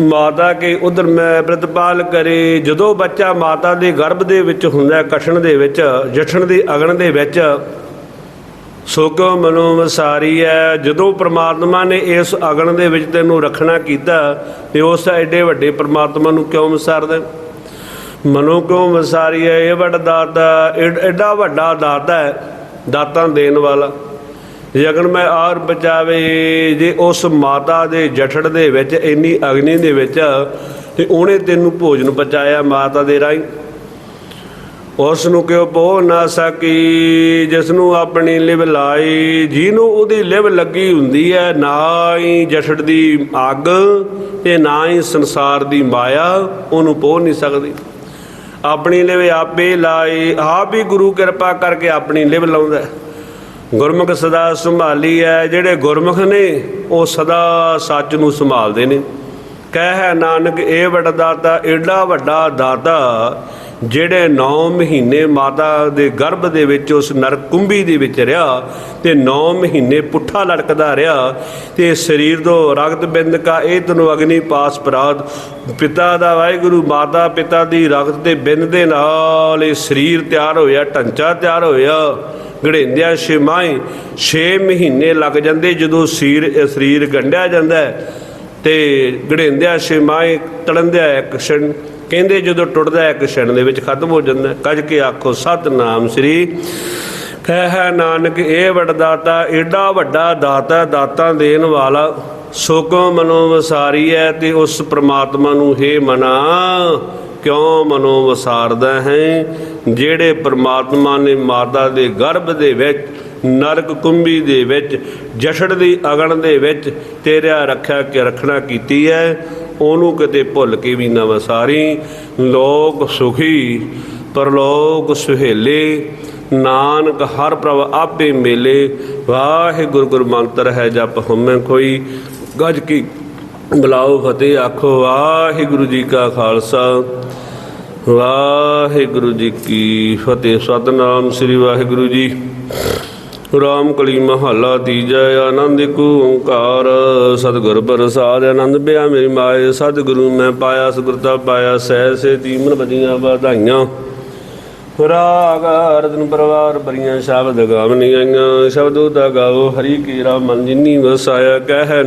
ਮਾਤਾ ਕੇ ਉਧਰ ਮੈਂ ਪ੍ਰਤਪਾਲ ਕਰੇ ਜਦੋਂ ਬੱਚਾ ਮਾਤਾ ਦੇ ਗਰਭ ਦੇ ਵਿੱਚ ਹੁੰਦਾ ਹੈ, ਕਛਣ ਦੇ ਵਿੱਚ ਜਠਣ ਦੀ ਅਗਣ ਦੇ ਵਿੱਚ ਸੋ ਮਨੋ ਵਸਾਰੀ ਹੈ ਜਦੋਂ ਪ੍ਰਮਾਤਮਾ ਨੇ ਇਸ ਅਗਣ ਦੇ ਵਿੱਚ ਤੈਨੂੰ ਰੱਖਣਾ ਕੀਤਾ, ਤੇ ਉਸ ਐਡੇ ਵੱਡੇ ਪ੍ਰਮਾਤਮਾ ਨੂੰ ਕਿਉਂ ਵਿਸਾਰਦਾ? ਮਨੋ ਕਿਉਂ ਵਸਾਰੀ ਹੈ ਇਹ ਵੱਡਾ ਦਾਤਾ ਐਡ- ਐਡਾ ਵੱਡਾ ਦਾਤਾ ਹੈ, ਦਾਤਾਂ ਦੇਣ ਵਾਲਾ। ਜੇ ਅਗਨ ਮੈਂ ਆਰ ਬਚਾਵੇ, ਜੇ ਉਸ ਮਾਤਾ ਦੇ ਜਠੜ ਦੇ ਵਿੱਚ, ਇੰਨੀ ਅਗਨੀ ਦੇ ਵਿੱਚ, ਤੇ ਉਹਨੇ ਤੈਨੂੰ ਭੋਜਨ ਪਚਾਇਆ ਮਾਤਾ ਦੇ ਰਾਹੀਂ। ਉਸ ਨੂੰ ਕਿਉ ਪੋ ਨਾ ਸਕੀ? ਜਿਸ ਨੂੰ ਆਪਣੀ ਲਿਵ ਲਾਈ, ਜਿਹਨੂੰ ਉਹਦੀ ਲਿਵ ਲੱਗੀ ਹੁੰਦੀ ਹੈ, ਨਾ ਹੀ ਜਠੜ ਦੀ ਅੱਗ ਤੇ ਨਾ ਹੀ ਸੰਸਾਰ ਦੀ ਮਾਇਆ, ਉਹਨੂੰ ਪੋ ਨਹੀਂ ਸਕਦੀ। ਆਪਣੀ ਲਿਵ ਆਪੇ ਲਾਈ, ਆਪ ਹੀ ਗੁਰੂ ਕਿਰਪਾ ਕਰਕੇ ਆਪਣੀ ਲਿਵ ਲਾਉਂਦਾ ਗੁਰਮੁਖ ਸਦਾ ਸੰਭਾਲੀ ਹੈ, ਜਿਹੜੇ ਗੁਰਮੁਖ ਨੇ, ਉਹ ਸਦਾ ਸੱਚ ਨੂੰ ਸੰਭਾਲਦੇ ਨੇ। ਕਹਿ ਹੈ ਨਾਨਕ, ਇਹ ਵੱਡਾ ਦਾਤਾ, ਏਡਾ ਵੱਡਾ ਦਾਤਾ ਜਿਹੜੇ 9 ਮਹੀਨੇ ਮਾਤਾ ਦੇ ਗਰਭ ਦੇ ਵਿੱਚ ਉਸ ਨਰਕੁੰਭੀ ਦੇ ਵਿੱਚ ਰਿਹਾ ਤੇ 9 ਮਹੀਨੇ ਪੁੱਠਾ ਲੜਕਦਾ ਰਿਹਾ ਤੇ ਸਰੀਰ ਤੋਂ ਰਗਤ ਬਿੰਦ ਕਾ ਇਹ ਤਨੂੰ ਅਗਨੀ ਪਾਸ ਪ੍ਰਾਦ। ਪਿਤਾ ਦਾ ਵਾਹਿਗੁਰੂ, ਮਾਤਾ ਪਿਤਾ ਦੀ ਰਗਤ ਦੇ ਬਿੰਦ ਦੇ ਨਾਲ ਇਹ ਸਰੀਰ ਤਿਆਰ ਹੋਇਆ, ਢਾਂਚਾ ਤਿਆਰ ਹੋਇਆ। ਗੜੇਂਦਿਆ ਛਮਾਈ 6 ਮਹੀਨੇ ਲੱਗ ਜਾਂਦੇ ਜਦੋਂ ਸੀਰ, ਸਰੀਰ ਗੰਢਿਆ ਜਾਂਦਾ ਹੈ ਤੇ ਗੜੇਂਦਿਆ ਛਮਾਈ ਤੜੰਦਿਆ ਇੱਕ ਕਹਿੰਦੇ ਜਦੋਂ ਟੁੱਟਦਾ ਹੈ ਇੱਕ ਛਣ ਦੇ ਵਿੱਚ ਖਤਮ ਹੋ ਜਾਂਦਾ ਕੱਜ ਕੇ ਆਖੋ, ਸਤਨਾਮ ਸ੍ਰੀ ਕਹਿ ਨਾਨਕ, ਇਹ ਵੱਡਾ ਏਡਾ ਵੱਡਾ ਦਾਤਾ ਦਾਤਾ ਦੇਣ ਵਾਲਾ ਸੁਕਮ ਮਨੋ ਵਸਾਰੀ ਹੈ ਤੇ ਉਸ ਪ੍ਰਮਾਤਮਾ ਨੂੰ ਹੇ ਮਨਾ, ਕਿਉਂ ਮਨੋ ਵਸਾਰਦਾ ਹੈ? ਜਿਹੜੇ ਪ੍ਰਮਾਤਮਾ ਨੇ ਮਾਤਾ ਦੇ ਗਰਭ ਦੇ ਵਿੱਚ, ਨਰਕ ਕੁੰਭੀ ਦੇ ਵਿੱਚ ਜਛੜ ਦੀ ਅਗਣ ਦੇ ਵਿੱਚ ਤੇਰਿਆ ਰੱਖਿਆ ਕਿ ਰੱਖਣਾ ਕੀਤੀ ਹੈ ਉਹਨੂੰ ਕਿਤੇ ਭੁੱਲ ਕੇ ਵੀ ਨਾ ਵਸਾਰੀ ਲੋਕ ਸੁਖੀ, ਪਰਲੋਕ ਸੁਹੇਲੇ, ਨਾਨਕ ਹਰ ਪ੍ਰਭ ਆਪੇ ਮੇਲੇ। ਵਾਹਿਗੁਰੂ ਗੁਰ ਮੰਤਰ ਹੈ ਜਪ ਹਉਮੈ ਕੋਈ। ਗੱਜ ਕੀ ਬੁਲਾਓ ਫਤਿਹ ਆਖੋ, ਵਾਹਿਗੁਰੂ ਜੀ ਕਾ ਖਾਲਸਾ। ਵਾਹਿਗੁਰੂ ਜੀ ਕੀ ਫਤਿਹ। ਸਤਨਾਮ ਸ੍ਰੀ ਵਾਹਿਗੁਰੂ ਜੀ। ਰਾਮ ਕਲੀ ਮਹੱਲਾ ਤੀਜਾ ਆਨੰਦ ਕੋ ਓੰਕਾਰ। ਸਤਿਗੁਰ ਪ੍ਰਸਾਦ, ਆਨੰਦ ਬਿਆ ਮੇਰੀ ਮਾਏ। ਸਤਿਗੁਰੂ ਮੈਂ ਪਾਇਆ ਸੁਰਤਾ ਪਾਇਆ ਸਹਿ ਸੇ ਤੀਮਨ ਬਜੀਆਂ ਵਧਾਈਆਂ। ਰਾਗ ਅਰਦਨ ਪਰਵਾਰ ਬਰੀਆਂ ਸ਼ਬਦ ਗਾਵਨੀਆਂ ਸ਼ਬਦੋ ਦਾ ਗਾਵੋ, ਹਰੀ ਕੀ ਰਾਮ ਮਨ ਜਿਨੀ ਵਸਾਇਆ, ਕਹਿ